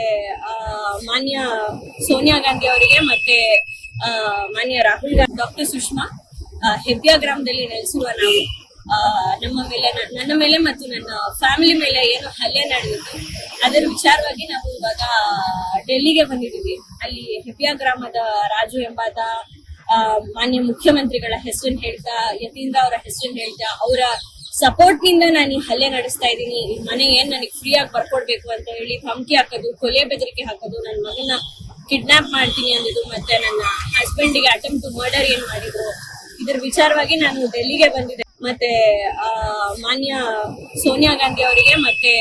ಮಾನ್ಯ ಸೋನಿಯಾ ಗಾಂಧಿ ಅವರಿಗೆ ಮತ್ತೆ ಮಾನ್ಯ ರಾಹುಲ್ ಗಾಂಧಿ ಡಾಕ್ಟರ್ ಸುಷ್ಮಾ ಆ, ಗ್ರಾಮದಲ್ಲಿ ನೆಲೆಸಿರುವ ನಾವು. ನಮ್ಮ ಮೇಲೆ ನನ್ನ ಮೇಲೆ ಮತ್ತು ನನ್ನ ಫ್ಯಾಮಿಲಿ ಮೇಲೆ ಏನು ಹಲ್ಲೆ ನಡೆದಿತ್ತು ಅದರ ವಿಚಾರವಾಗಿ ನಾವು ಇವಾಗ ಡೆಲ್ಲಿಗೆ ಬಂದಿದ್ದೀವಿ. ಅಲ್ಲಿ ಹೆಬ್ಬ್ಯಾ ಗ್ರಾಮದ ರಾಜು ಎಂಬಾತ ಮಾನ್ಯ ಮುಖ್ಯಮಂತ್ರಿಗಳ ಹೆಸರನ್ನ ಹೇಳ್ತಾ, ಯತೀಂದ್ರ ಅವರ ಹೆಸರನ್ನ ಹೇಳ್ತಾ, ಅವರ ಸಪೋರ್ಟ್ನಿಂದ ನಾನು ಈ ಹಲ್ಲೆ ನಡೆಸ್ತಾ ಇದ್ದೀನಿ. ಈ ಮನೆ ಏನ್ ನನಗೆ ಫ್ರೀ ಆಗಿ ಬರ್ಕೊಡ್ಬೇಕು ಅಂತ ಹೇಳಿ ಧಮಕಿ ಹಾಕೋದು, ಕೊಲೆ ಬೆದರಿಕೆ ಹಾಕೋದು ನನ್ನ ಮಗನ ಕಿಡ್ನಾಪ್ ಮಾಡ್ತೀನಿ ಅಂದಿದ್ದು, ಮತ್ತೆ ನನ್ನ ಹಸ್ಬೆಂಡಿಗೆ ಅಟೆಂಪ್ಟ್ ಮರ್ಡರ್ ಏನ್ ಮಾಡಿದ್ರು, ಇದ್ರ ವಿಚಾರವಾಗಿ ನಾನು ಡೆಲ್ಲಿಗೆ ಬಂದಿದ್ದೆ. ಮತ್ತೆ ಮಾನ್ಯ ಸೋನಿಯಾ ಗಾಂಧಿ ಅವರಿಗೆ ಮತ್ತೆ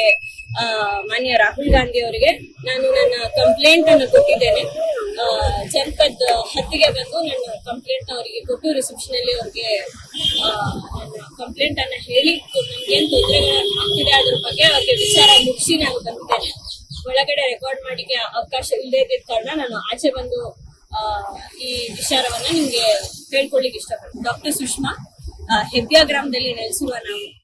ಮಾನ್ಯ ರಾಹುಲ್ ಗಾಂಧಿ ಅವರಿಗೆ ನಾನು ನನ್ನ ಕಂಪ್ಲೇಂಟ್ ಅನ್ನು ಕೊಟ್ಟಿದ್ದೇನೆ. ಜನಪದ್ ಹತ್ತಿಗೆ ಬಂದು ನನ್ನ ಕಂಪ್ಲೇಂಟ್ ಅವರಿಗೆ ಕೊಟ್ಟು ರಿಸೆಪ್ಷನ್ ಅಲ್ಲಿ ಅವ್ರಿಗೆ ಆ, ಕಂಪ್ಲೇಂಟ್ ಅನ್ನ ಹೇಳಿ ನಮ್ಗೇನ್ ತೊಂದರೆಗಳು ಆಗ್ತಿದೆ ಅದ್ರ ಬಗ್ಗೆ ಅವ್ರಿಗೆ ವಿಚಾರ ಮುಗಿಸಿ ನಾನು ಬಂದಿದ್ದೇನೆ. ಒಳಗಡೆ ರೆಕಾರ್ಡ್ ಮಾಡಿಕೆ ಅವಕಾಶ ಇಲ್ಲದೆ ಇದ್ದ ಕಾರಣ ನಾನು ಆಚೆ ಬಂದು ಈ ವಿಚಾರವನ್ನ ನಿಮ್ಗೆ ಹೇಳ್ಕೊಳ್ಳಿಕ್ಕೆ ಇಷ್ಟಪಡ್ತೀನಿ. ಡಾಕ್ಟರ್ ಸುಷ್ಮಾ. ಹೆಬ್ಬ್ಯಾ ಗ್ರಾಮದಲ್ಲಿ ನೆಲೆಸುವ ನಾವು.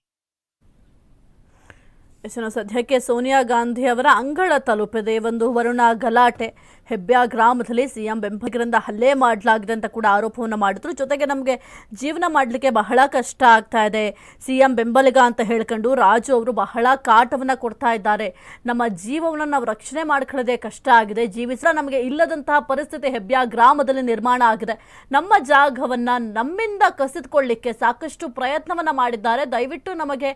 ಸದ್ಯಕ್ಕೆ ಸೋನಿಯಾ ಗಾಂಧಿ ಅವರ ಅಂಗಳ ತಲುಪಿದೆ. ಒಂದು ವರುಣ ಗಲಾಟೆ ಹೆಬ್ಬ್ಯಾ ಗ್ರಾಮದಲ್ಲಿ ಸಿಎಂ ಬೆಂಬಲಿಗರಿಂದ ಹಲ್ಲೆ ಮಾಡಲಾಗಿದೆ ಅಂತ ಕೂಡ ಆರೋಪವನ್ನು ಮಾಡಿದ್ರು. ಜೊತೆಗೆ ನಮಗೆ ಜೀವನ ಮಾಡಲಿಕ್ಕೆ ಬಹಳ ಕಷ್ಟ ಆಗ್ತಾ ಇದೆ. ಸಿಎಂ ಬೆಂಬಲಿಗ ಅಂತ ಹೇಳ್ಕೊಂಡು ರಾಜು ಅವರು ಬಹಳ ಕಾಟವನ್ನು ಕೊಡ್ತಾ ಇದ್ದಾರೆ. ನಮ್ಮ ಜೀವವನ್ನು ನಾವು ರಕ್ಷಣೆ ಮಾಡ್ಕೊಳ್ಳೋದೇ ಕಷ್ಟ ಆಗಿದೆ. ಜೀವಿಸ ನಮಗೆ ಇಲ್ಲದಂತಹ ಪರಿಸ್ಥಿತಿ ಹೆಬ್ಬ್ಯಾ ಗ್ರಾಮದಲ್ಲಿ ನಿರ್ಮಾಣ ಆಗಿದೆ. ನಮ್ಮ ಜಾಗವನ್ನು ನಮ್ಮಿಂದ ಕಸಿದುಕೊಳ್ಳಿಕ್ಕೆ ಸಾಕಷ್ಟು ಪ್ರಯತ್ನವನ್ನು ಮಾಡಿದ್ದಾರೆ. ದಯವಿಟ್ಟು ನಮಗೆ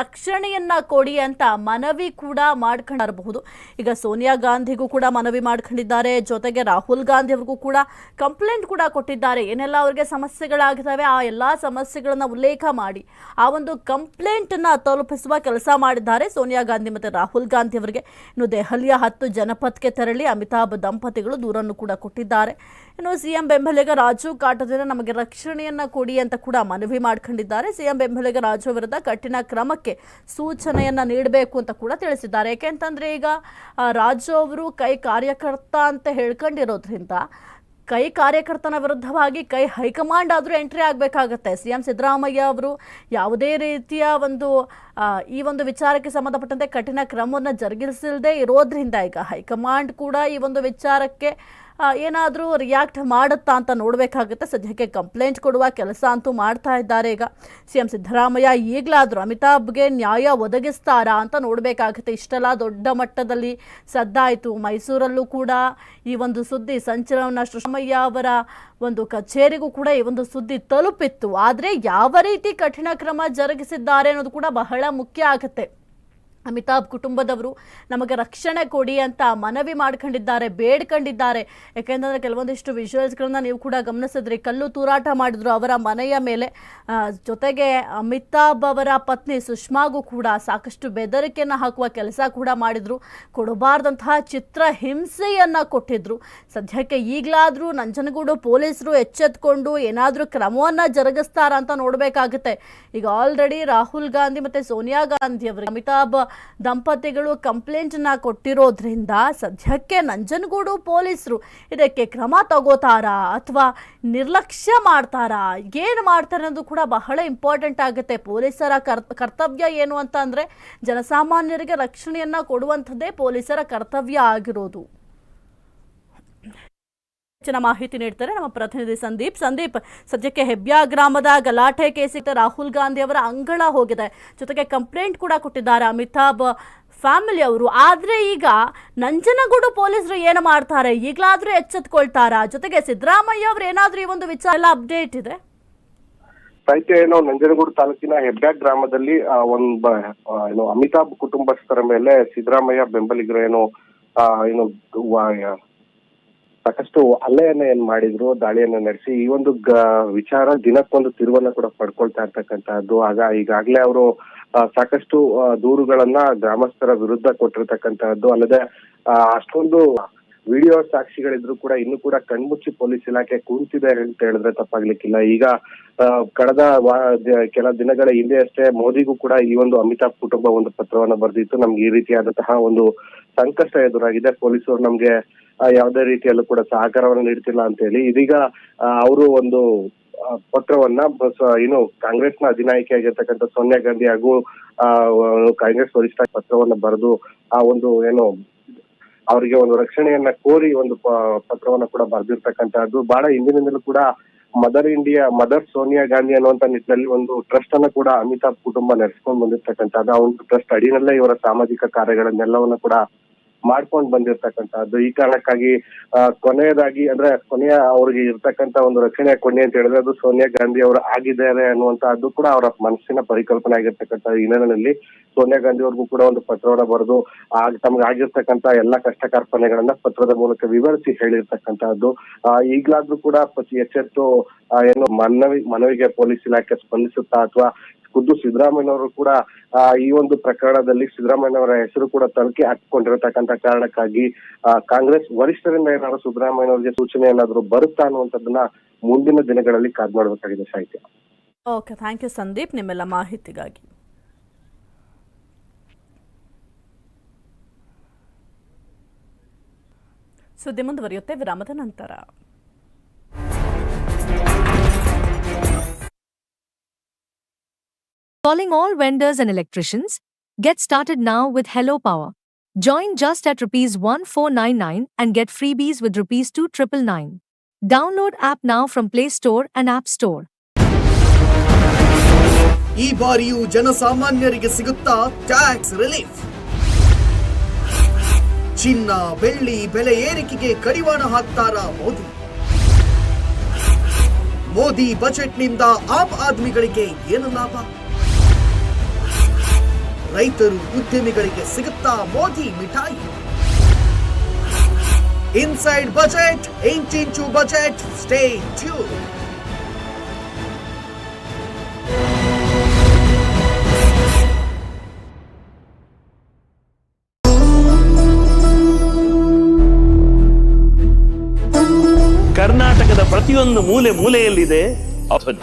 ರಕ್ಷಣೆಯನ್ನು ಕೊಡಿ ಅಂತ ಮನವಿ ಕೂಡ ಮಾಡ್ಕೊಂಡಿರಬಹುದು. ಈಗ ಸೋನಿಯಾ ಗಾಂಧಿಗೂ ಕೂಡ ಮನವಿ ಮಾಡ್ಕೊಂಡಿದ್ದಾರೆ. ಜೊತೆಗೆ ರಾಹುಲ್ ಗಾಂಧಿ ಅವ್ರಿಗೂ ಕೂಡ ಕಂಪ್ಲೇಂಟ್ ಕೂಡ ಕೊಟ್ಟಿದ್ದಾರೆ. ಏನೆಲ್ಲ ಅವರಿಗೆ ಸಮಸ್ಯೆಗಳಾಗಿದ್ದಾವೆ, ಆ ಎಲ್ಲ ಸಮಸ್ಯೆಗಳನ್ನು ಉಲ್ಲೇಖ ಮಾಡಿ, ಆ ಒಂದು ಕಂಪ್ಲೇಂಟನ್ನು ತಲುಪಿಸುವ ಕೆಲಸ ಮಾಡಿದ್ದಾರೆ ಸೋನಿಯಾ ಗಾಂಧಿ ಮತ್ತು ರಾಹುಲ್ ಗಾಂಧಿ ಅವರಿಗೆ. ಇನ್ನು ದೆಹಲಿಯ ಹತ್ತು ಜನಪಥಕ್ಕೆ ತೆರಳಿ ಅಮಿತಾಭ್ ದಂಪತಿಗಳು ದೂರನ್ನು ಕೂಡ ಕೊಟ್ಟಿದ್ದಾರೆ. ಇನ್ನು ಸಿಎಂ ಬೆಂಬಲಿಗ ರಾಜು ಕಾಟದಿಂದ ನಮಗೆ ರಕ್ಷಣೆಯನ್ನ ಕೊಡಿ ಅಂತ ಕೂಡ ಮನವಿ ಮಾಡ್ಕೊಂಡಿದ್ದಾರೆ. ಸಿಎಂ ಬೆಂಬಲಿಗ ರಾಜು ವಿರುದ್ಧ ಕಠಿಣ ಕ್ರಮಕ್ಕೆ ಸೂಚನೆಯನ್ನ ನೀಡಬೇಕು ಅಂತ ಕೂಡ ತಿಳಿಸಿದ್ದಾರೆ. ಯಾಕೆಂತಂದ್ರೆ ಈಗ ರಾಜು ಅವರು ಕೈ ಕಾರ್ಯಕರ್ತ ಅಂತ ಹೇಳ್ಕೊಂಡಿರೋದ್ರಿಂದ ಕೈ ಕಾರ್ಯಕರ್ತನ ವಿರುದ್ಧವಾಗಿ ಕೈ ಹೈಕಮಾಂಡ್ ಆದರೂ ಎಂಟ್ರಿ ಆಗಬೇಕಾಗತ್ತೆ. ಸಿ ಎಂ ಸಿದ್ದರಾಮಯ್ಯ ಅವರು ಯಾವುದೇ ರೀತಿಯ ಒಂದು ಈ ಒಂದು ವಿಚಾರಕ್ಕೆ ಸಂಬಂಧಪಟ್ಟಂತೆ ಕಠಿಣ ಕ್ರಮವನ್ನು ಜರುಗಿಸಿಲ್ಲದೆ ಇರೋದ್ರಿಂದ ಈಗ ಹೈಕಮಾಂಡ್ ಕೂಡ ಈ ಒಂದು ವಿಚಾರಕ್ಕೆ ಏನಾದರೂ ರಿಯಾಕ್ಟ್ ಮಾಡುತ್ತಾ ಅಂತ ನೋಡಬೇಕಾಗುತ್ತೆ. ಸದ್ಯಕ್ಕೆ ಕಂಪ್ಲೇಂಟ್ ಕೊಡುವ ಕೆಲಸ ಅಂತೂ ಮಾಡ್ತಾ ಇದ್ದಾರೆ ಈಗ. ಸಿ ಎಂ ಸಿದ್ದರಾಮಯ್ಯ ಈಗಲಾದರೂ ಅಮಿತಾಬ್ಗೆ ನ್ಯಾಯ ಒದಗಿಸ್ತಾರಾ ಅಂತ ನೋಡಬೇಕಾಗುತ್ತೆ. ಇಷ್ಟೆಲ್ಲ ದೊಡ್ಡ ಮಟ್ಟದಲ್ಲಿ ಸದ್ದಾಯಿತು. ಮೈಸೂರಲ್ಲೂ ಕೂಡ ಈ ಒಂದು ಸುದ್ದಿ ಸಂಚಲನ ಸಿದ್ದರಾಮಯ್ಯ ಅವರ ಒಂದು ಕಚೇರಿಗೂ ಕೂಡ ಈ ಒಂದು ಸುದ್ದಿ ತಲುಪಿತ್ತು. ಆದರೆ ಯಾವ ರೀತಿ ಕಠಿಣ ಕ್ರಮ ಜರುಗಿಸಿದ್ದಾರೆ ಅನ್ನೋದು ಕೂಡ ಬಹಳ ಮುಖ್ಯ ಆಗುತ್ತೆ. ಅಮಿತಾಬ್ ಕುಟುಂಬದವರು ನಮಗೆ ರಕ್ಷಣೆ ಕೊಡಿ ಅಂತ ಮನವಿ ಮಾಡ್ಕೊಂಡಿದ್ದಾರೆ, ಬೇಡ್ಕೊಂಡಿದ್ದಾರೆ. ಯಾಕೆಂತಂದರೆ ಕೆಲವೊಂದಿಷ್ಟು ವಿಜುವಲ್ಸ್ಗಳನ್ನ ನೀವು ಕೂಡ ಗಮನಿಸಿದ್ರಿ. ಕಲ್ಲು ತೂರಾಟ ಮಾಡಿದ್ರು ಅವರ ಮನೆಯ ಮೇಲೆ. ಜೊತೆಗೆ ಅಮಿತಾಬ್ ಅವರ ಪತ್ನಿ ಸುಷ್ಮಾಗೂ ಕೂಡ ಸಾಕಷ್ಟು ಬೆದರಿಕೆಯನ್ನು ಹಾಕುವ ಕೆಲಸ ಕೂಡ ಮಾಡಿದ್ರು. ಕೊಡಬಾರ್ದಂತಹ ಚಿತ್ರ ಹಿಂಸೆಯನ್ನು ಕೊಟ್ಟಿದ್ರು. ಸದ್ಯಕ್ಕೆ ಈಗಲಾದರೂ ನಂಜನಗೂಡು ಪೊಲೀಸರು ಎಚ್ಚೆತ್ಕೊಂಡು ಏನಾದರೂ ಕ್ರಮವನ್ನು ಜರುಗಿಸ್ತಾರ ಅಂತ ನೋಡಬೇಕಾಗುತ್ತೆ. ಈಗ ಆಲ್ರೆಡಿ ರಾಹುಲ್ ಗಾಂಧಿ ಮತ್ತು ಸೋನಿಯಾ ಗಾಂಧಿ ಅವರು, ಅಮಿತಾಬ್ ದಂಪತಿಗಳು ಕಂಪ್ಲೇಂಟನ್ನ ಕೊಟ್ಟಿರೋದ್ರಿಂದ ಸದ್ಯಕ್ಕೆ ನಂಜನಗೂಡು ಪೊಲೀಸರು ಇದಕ್ಕೆ ಕ್ರಮ ತಗೋತಾರಾ ಅಥವಾ ನಿರ್ಲಕ್ಷ್ಯ ಮಾಡ್ತಾರಾ? ಏನು ಮಾಡ್ತಾರೆ ಅನ್ನೋದು ಕೂಡ ಬಹಳ ಇಂಪಾರ್ಟೆಂಟ್ ಆಗುತ್ತೆ. ಪೊಲೀಸರ ಕರ್, ಕರ್ತವ್ಯ ಏನು ಅಂತ ಅಂದರೆ ಜನಸಾಮಾನ್ಯರಿಗೆ ರಕ್ಷಣೆಯನ್ನು ಕೊಡುವಂಥದ್ದೇ ಪೊಲೀಸರ ಕರ್ತವ್ಯ ಆಗಿರೋದು. ಹೆಚ್ಚಿನ ಮಾಹಿತಿ ನೀಡ್ತಾರೆ ನಮ್ಮ ಪ್ರತಿನಿಧಿ ಸಂದೀಪ್. ಸಂದೀಪ್, ಸದ್ಯಕ್ಕೆ ಹೆಬ್ಬ್ಯಾ ಗ್ರಾಮದ ಗಲಾಟೆ ಕೇಸಿಗೆ ರಾಹುಲ್ ಗಾಂಧಿ ಅವರ ಅಂಗಳ ಹೋಗಿದೆ. ಜೊತೆಗೆ ಕಂಪ್ಲೇಂಟ್ ಕೂಡ ಕೊಟ್ಟಿದ್ದಾರೆ ಅಮಿತಾಬ್ ಫ್ಯಾಮಿಲಿ ಅವರು. ಆದ್ರೆ ಈಗ ನಂಜನಗೂಡು ಪೊಲೀಸರು ಏನು ಮಾಡ್ತಾರೆ? ಈಗಲಾದ್ರೂ ಎಚ್ಚೆತ್ಕೊಳ್ತಾರಾ? ಜೊತೆಗೆ ಸಿದ್ದರಾಮಯ್ಯ ಅವರು ಏನಾದರೂ ಈ ಒಂದು ವಿಚಾರ ಎಲ್ಲ ಅಪ್ಡೇಟ್ ಇದೆ? ಸಾಹಿತ್ಯ ಏನೋ, ನಂಜನಗೂಡು ತಾಲೂಕಿನ ಹೆಬ್ಯಾಗ್ ಗ್ರಾಮದಲ್ಲಿ ಒಂದು ಏನು ಅಮಿತಾಬ್ ಕುಟುಂಬಸ್ಥರ ಮೇಲೆ ಸಿದ್ದರಾಮಯ್ಯ ಬೆಂಬಲಿಗರು ಏನು ಏನು ಸಾಕಷ್ಟು ಹಲ್ಲೆಯನ್ನ ಏನ್ ಮಾಡಿದ್ರು, ದಾಳಿಯನ್ನ ನಡೆಸಿ, ಈ ಒಂದು ವಿಚಾರ ದಿನಕ್ಕೊಂದು ತಿರುವನ್ನ ಕೂಡ ಪಡ್ಕೊಳ್ತಾ ಇರ್ತಕ್ಕಂತಹದ್ದು. ಆಗ ಈಗಾಗ್ಲೇ ಅವರು ಸಾಕಷ್ಟು ದೂರುಗಳನ್ನ ಗ್ರಾಮಸ್ಥರ ವಿರುದ್ಧ ಕೊಟ್ಟಿರ್ತಕ್ಕಂತಹದ್ದು. ಅಲ್ಲದೆ ಅಷ್ಟೊಂದು ವಿಡಿಯೋ ಸಾಕ್ಷಿಗಳಿದ್ರು ಕೂಡ ಇನ್ನು ಕೂಡ ಕಣ್ಮುಚ್ಚಿ ಪೊಲೀಸ್ ಇಲಾಖೆ ಕೂತಿದೆ ಅಂತ ಹೇಳಿದ್ರೆ ತಪ್ಪಾಗ್ಲಿಕ್ಕಿಲ್ಲ. ಈಗ ಕಳೆದ ಕೆಲ ದಿನಗಳ ಹಿಂದೆ ಅಷ್ಟೇ ಮೋದಿಗೂ ಕೂಡ ಈ ಒಂದು ಅಮಿತಾಬ್ ಕುಟುಂಬ ಒಂದು ಪತ್ರವನ್ನ ಬರೆದಿತ್ತು. ನಮ್ಗೆ ಈ ರೀತಿಯಾದಂತಹ ಒಂದು ಸಂಕಷ್ಟ ಎದುರಾಗಿದೆ. ಪೊಲೀಸರು ನಮ್ಗೆ ಯಾವುದೇ ರೀತಿಯಲ್ಲೂ ಕೂಡ ಸಹಕಾರವನ್ನು ನೀಡ್ತಿಲ್ಲ ಅಂತ ಹೇಳಿ ಇದೀಗ ಅವರು ಒಂದು ಪತ್ರವನ್ನ ಏನು ಕಾಂಗ್ರೆಸ್ನ ಅಧಿನಾಯಕಿ ಆಗಿರ್ತಕ್ಕಂಥ ಸೋನಿಯಾ ಗಾಂಧಿ ಹಾಗೂ ಕಾಂಗ್ರೆಸ್ ವರಿಷ್ಠ ಪತ್ರವನ್ನ ಬರೆದು, ಆ ಒಂದು ಏನು, ಅವರಿಗೆ ಒಂದು ರಕ್ಷಣೆಯನ್ನ ಕೋರಿ ಒಂದು ಪತ್ರವನ್ನ ಕೂಡ ಬರೆದಿರ್ತಕ್ಕಂತಹದ್ದು ಬಹಳ ಹಿಂದಿನಿಂದಲೂ ಕೂಡ mother India, mother Sonia Gandhi ಅನ್ನುವಂತ ನಿಟ್ಟಿನಲ್ಲಿ ಒಂದು ಟ್ರಸ್ಟ್ ಅನ್ನ ಕೂಡ ಅಮಿತಾಬ್ ಕುಟುಂಬ ನಡೆಸ್ಕೊಂಡು ಬಂದಿರ್ತಕ್ಕಂಥದ್ದು. ಆ ಒಂದು ಟ್ರಸ್ಟ್ ಅಡಿನಲ್ಲೇ ಇವರ ಸಾಮಾಜಿಕ ಕಾರ್ಯಗಳನ್ನೆಲ್ಲವನ್ನ ಕೂಡ ಮಾಡ್ಕೊಂಡು ಬಂದಿರ್ತಕ್ಕಂಥದ್ದು ಈ ಕಾರಣಕ್ಕಾಗಿ ಕೊನೆಯದಾಗಿ ಅಂದ್ರೆ ಕೊನೆಯ ಅವ್ರಿಗೆ ಇರ್ತಕ್ಕಂತ ಒಂದು ರಕ್ಷಣೆ ಕೊನೆ ಅಂತ ಹೇಳಿದ್ರೆ ಅದು ಸೋನಿಯಾ ಗಾಂಧಿ ಅವರು ಆಗಿದ್ದಾರೆ ಅನ್ನುವಂತಹದ್ದು ಕೂಡ ಅವರ ಮನಸ್ಸಿನ ಪರಿಕಲ್ಪನೆ ಆಗಿರ್ತಕ್ಕಂಥ ಹಿನ್ನೆಲೆಯಲ್ಲಿ ಸೋನಿಯಾ ಗಾಂಧಿ ಅವ್ರಿಗೂ ಕೂಡ ಒಂದು ಪತ್ರವನ್ನ ಬರೆದು ಆಗ ತಮ್ಗೆ ಆಗಿರ್ತಕ್ಕಂತ ಎಲ್ಲಾ ಕಷ್ಟ ಕಾರ್ಪಣ್ಯಗಳನ್ನ ಪತ್ರದ ಮೂಲಕ ವಿವರಿಸಿ ಹೇಳಿರ್ತಕ್ಕಂತಹದ್ದು. ಈಗ್ಲಾದ್ರೂ ಕೂಡ ಎಚ್ಚೆತ್ತು ಏನು ಮನವಿ, ಮನವಿಗೆ ಪೊಲೀಸ್ ಇಲಾಖೆ ಸ್ಪಂದಿಸುತ್ತಾ ಅಥವಾ ಖುದ್ದು ಸಿದ್ದರಾಮಯ್ಯನವರು ಕೂಡ ಈ ಒಂದು ಪ್ರಕರಣದಲ್ಲಿ ಸಿದ್ದರಾಮಯ್ಯನವರ ಹೆಸರು ಕೂಡ ತನಿಖೆ ಹಾಕಿಕೊಂಡಿರತಕ್ಕಂತ ಕಾರಣಕ್ಕಾಗಿ ಕಾಂಗ್ರೆಸ್ ವರಿಷ್ಠರಿಂದ ಏನಾದ್ರು ಸಿದ್ದರಾಮಯ್ಯನವರಿಗೆ ಸೂಚನೆ ಏನಾದ್ರು ಬರುತ್ತಾ ಅನ್ನುವಂಥದ್ದನ್ನ ಮುಂದಿನ ದಿನಗಳಲ್ಲಿ ಕಾದ್ ಮಾಡಬೇಕಾಗಿದೆ ಸಾಹಿತ್ಯ. ಓಕೆ ಥ್ಯಾಂಕ್ ಯು ಸಂದೀಪ್ ನಿಮ್ಮೆಲ್ಲ ಮಾಹಿತಿಗಾಗಿ. ಸುದ್ದಿ ಮುಂದುವರಿಯುತ್ತೆ, ವಿರಾಮದ ನಂತರ. Calling all vendors and electricians? Get started now with Hello Power. Join just at rupees 1499 and get freebies with rupees 2999. Download app now from Play Store and App Store. ಈ ಬಾರಿಯೂ ಜನಸಾಮಾನ್ಯರಿಗೆ ಸಿಗುತ್ತಾ ಟ್ಯಾಕ್ಸ್ ರಿಲೀಫ್ ಚಿನ್ನ ಬೆಳ್ಳಿ ಬೆಲೆ ಏರಿಕೆಗೆ ಕಡಿವಾಣ ಹಾಕ್ತಾರ ಮೋದಿ ಮೋದಿ ಬಜೆಟ್ನಿಂದ ಆಮ್ ಆದ್ಮಿಗಳಿಗೆ ಏನು ಲಾಭ ರೈತರು ಉದ್ಯಮಿಗಳಿಗೆ ಸಿಗುತ್ತಾ ಮೋದಿ ಮಿಠಾಯಿ? ಇನ್ಸೈಡ್ ಬಜೆಟ್ ಇಂಚಿಂಚು ಬಜೆಟ್ ಸ್ಟೇ ಟ್ಯೂನ್ ಕರ್ನಾಟಕದ ಪ್ರತಿಯೊಂದು ಮೂಲೆ ಮೂಲೆಯಲ್ಲಿದೆ ಧ್ವನಿ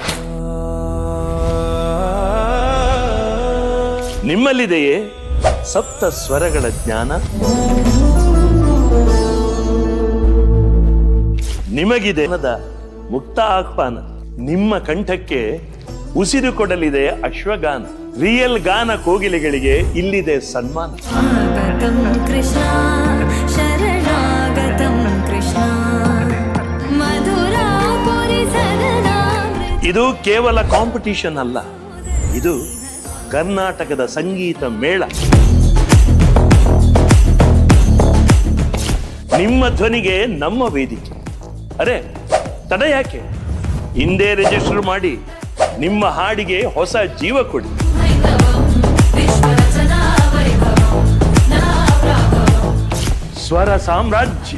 ನಿಮ್ಮಲ್ಲಿದೆಯೇ ಸಪ್ತ ಸ್ವರಗಳ ಜ್ಞಾನ? ನಿಮಗಿದೆ ಮುಕ್ತ ಆಹ್ವಾನ. ನಿಮ್ಮ ಕಂಠಕ್ಕೆ ಉಸಿರು ಕೊಡಲಿದೆ ಅಶ್ವಗಾನ? ರಿಯಲ್ ಗಾನ ಕೋಗಿಲೆಗಳಿಗೆ ಇಲ್ಲಿದೆ ಸನ್ಮಾನ. ಇದು ಕೇವಲ ಕಾಂಪಿಟಿಷನ್ ಅಲ್ಲ. ಇದು ಕರ್ನಾಟಕದ ಸಂಗೀತ ಮೇಳ. ನಿಮ್ಮ ಧ್ವನಿಗೆ ನಮ್ಮ ವೇದಿಕೆ. ಅರೆ, ತಡ ಯಾಕೆ? ಹಿಂದೆ ರಿಜಿಸ್ಟರ್ ಮಾಡಿ, ನಿಮ್ಮ ಹಾಡಿಗೆ ಹೊಸ ಜೀವ ಕೊಡಿ. ಸ್ವರ ಸಾಮ್ರಾಜ್ಯ.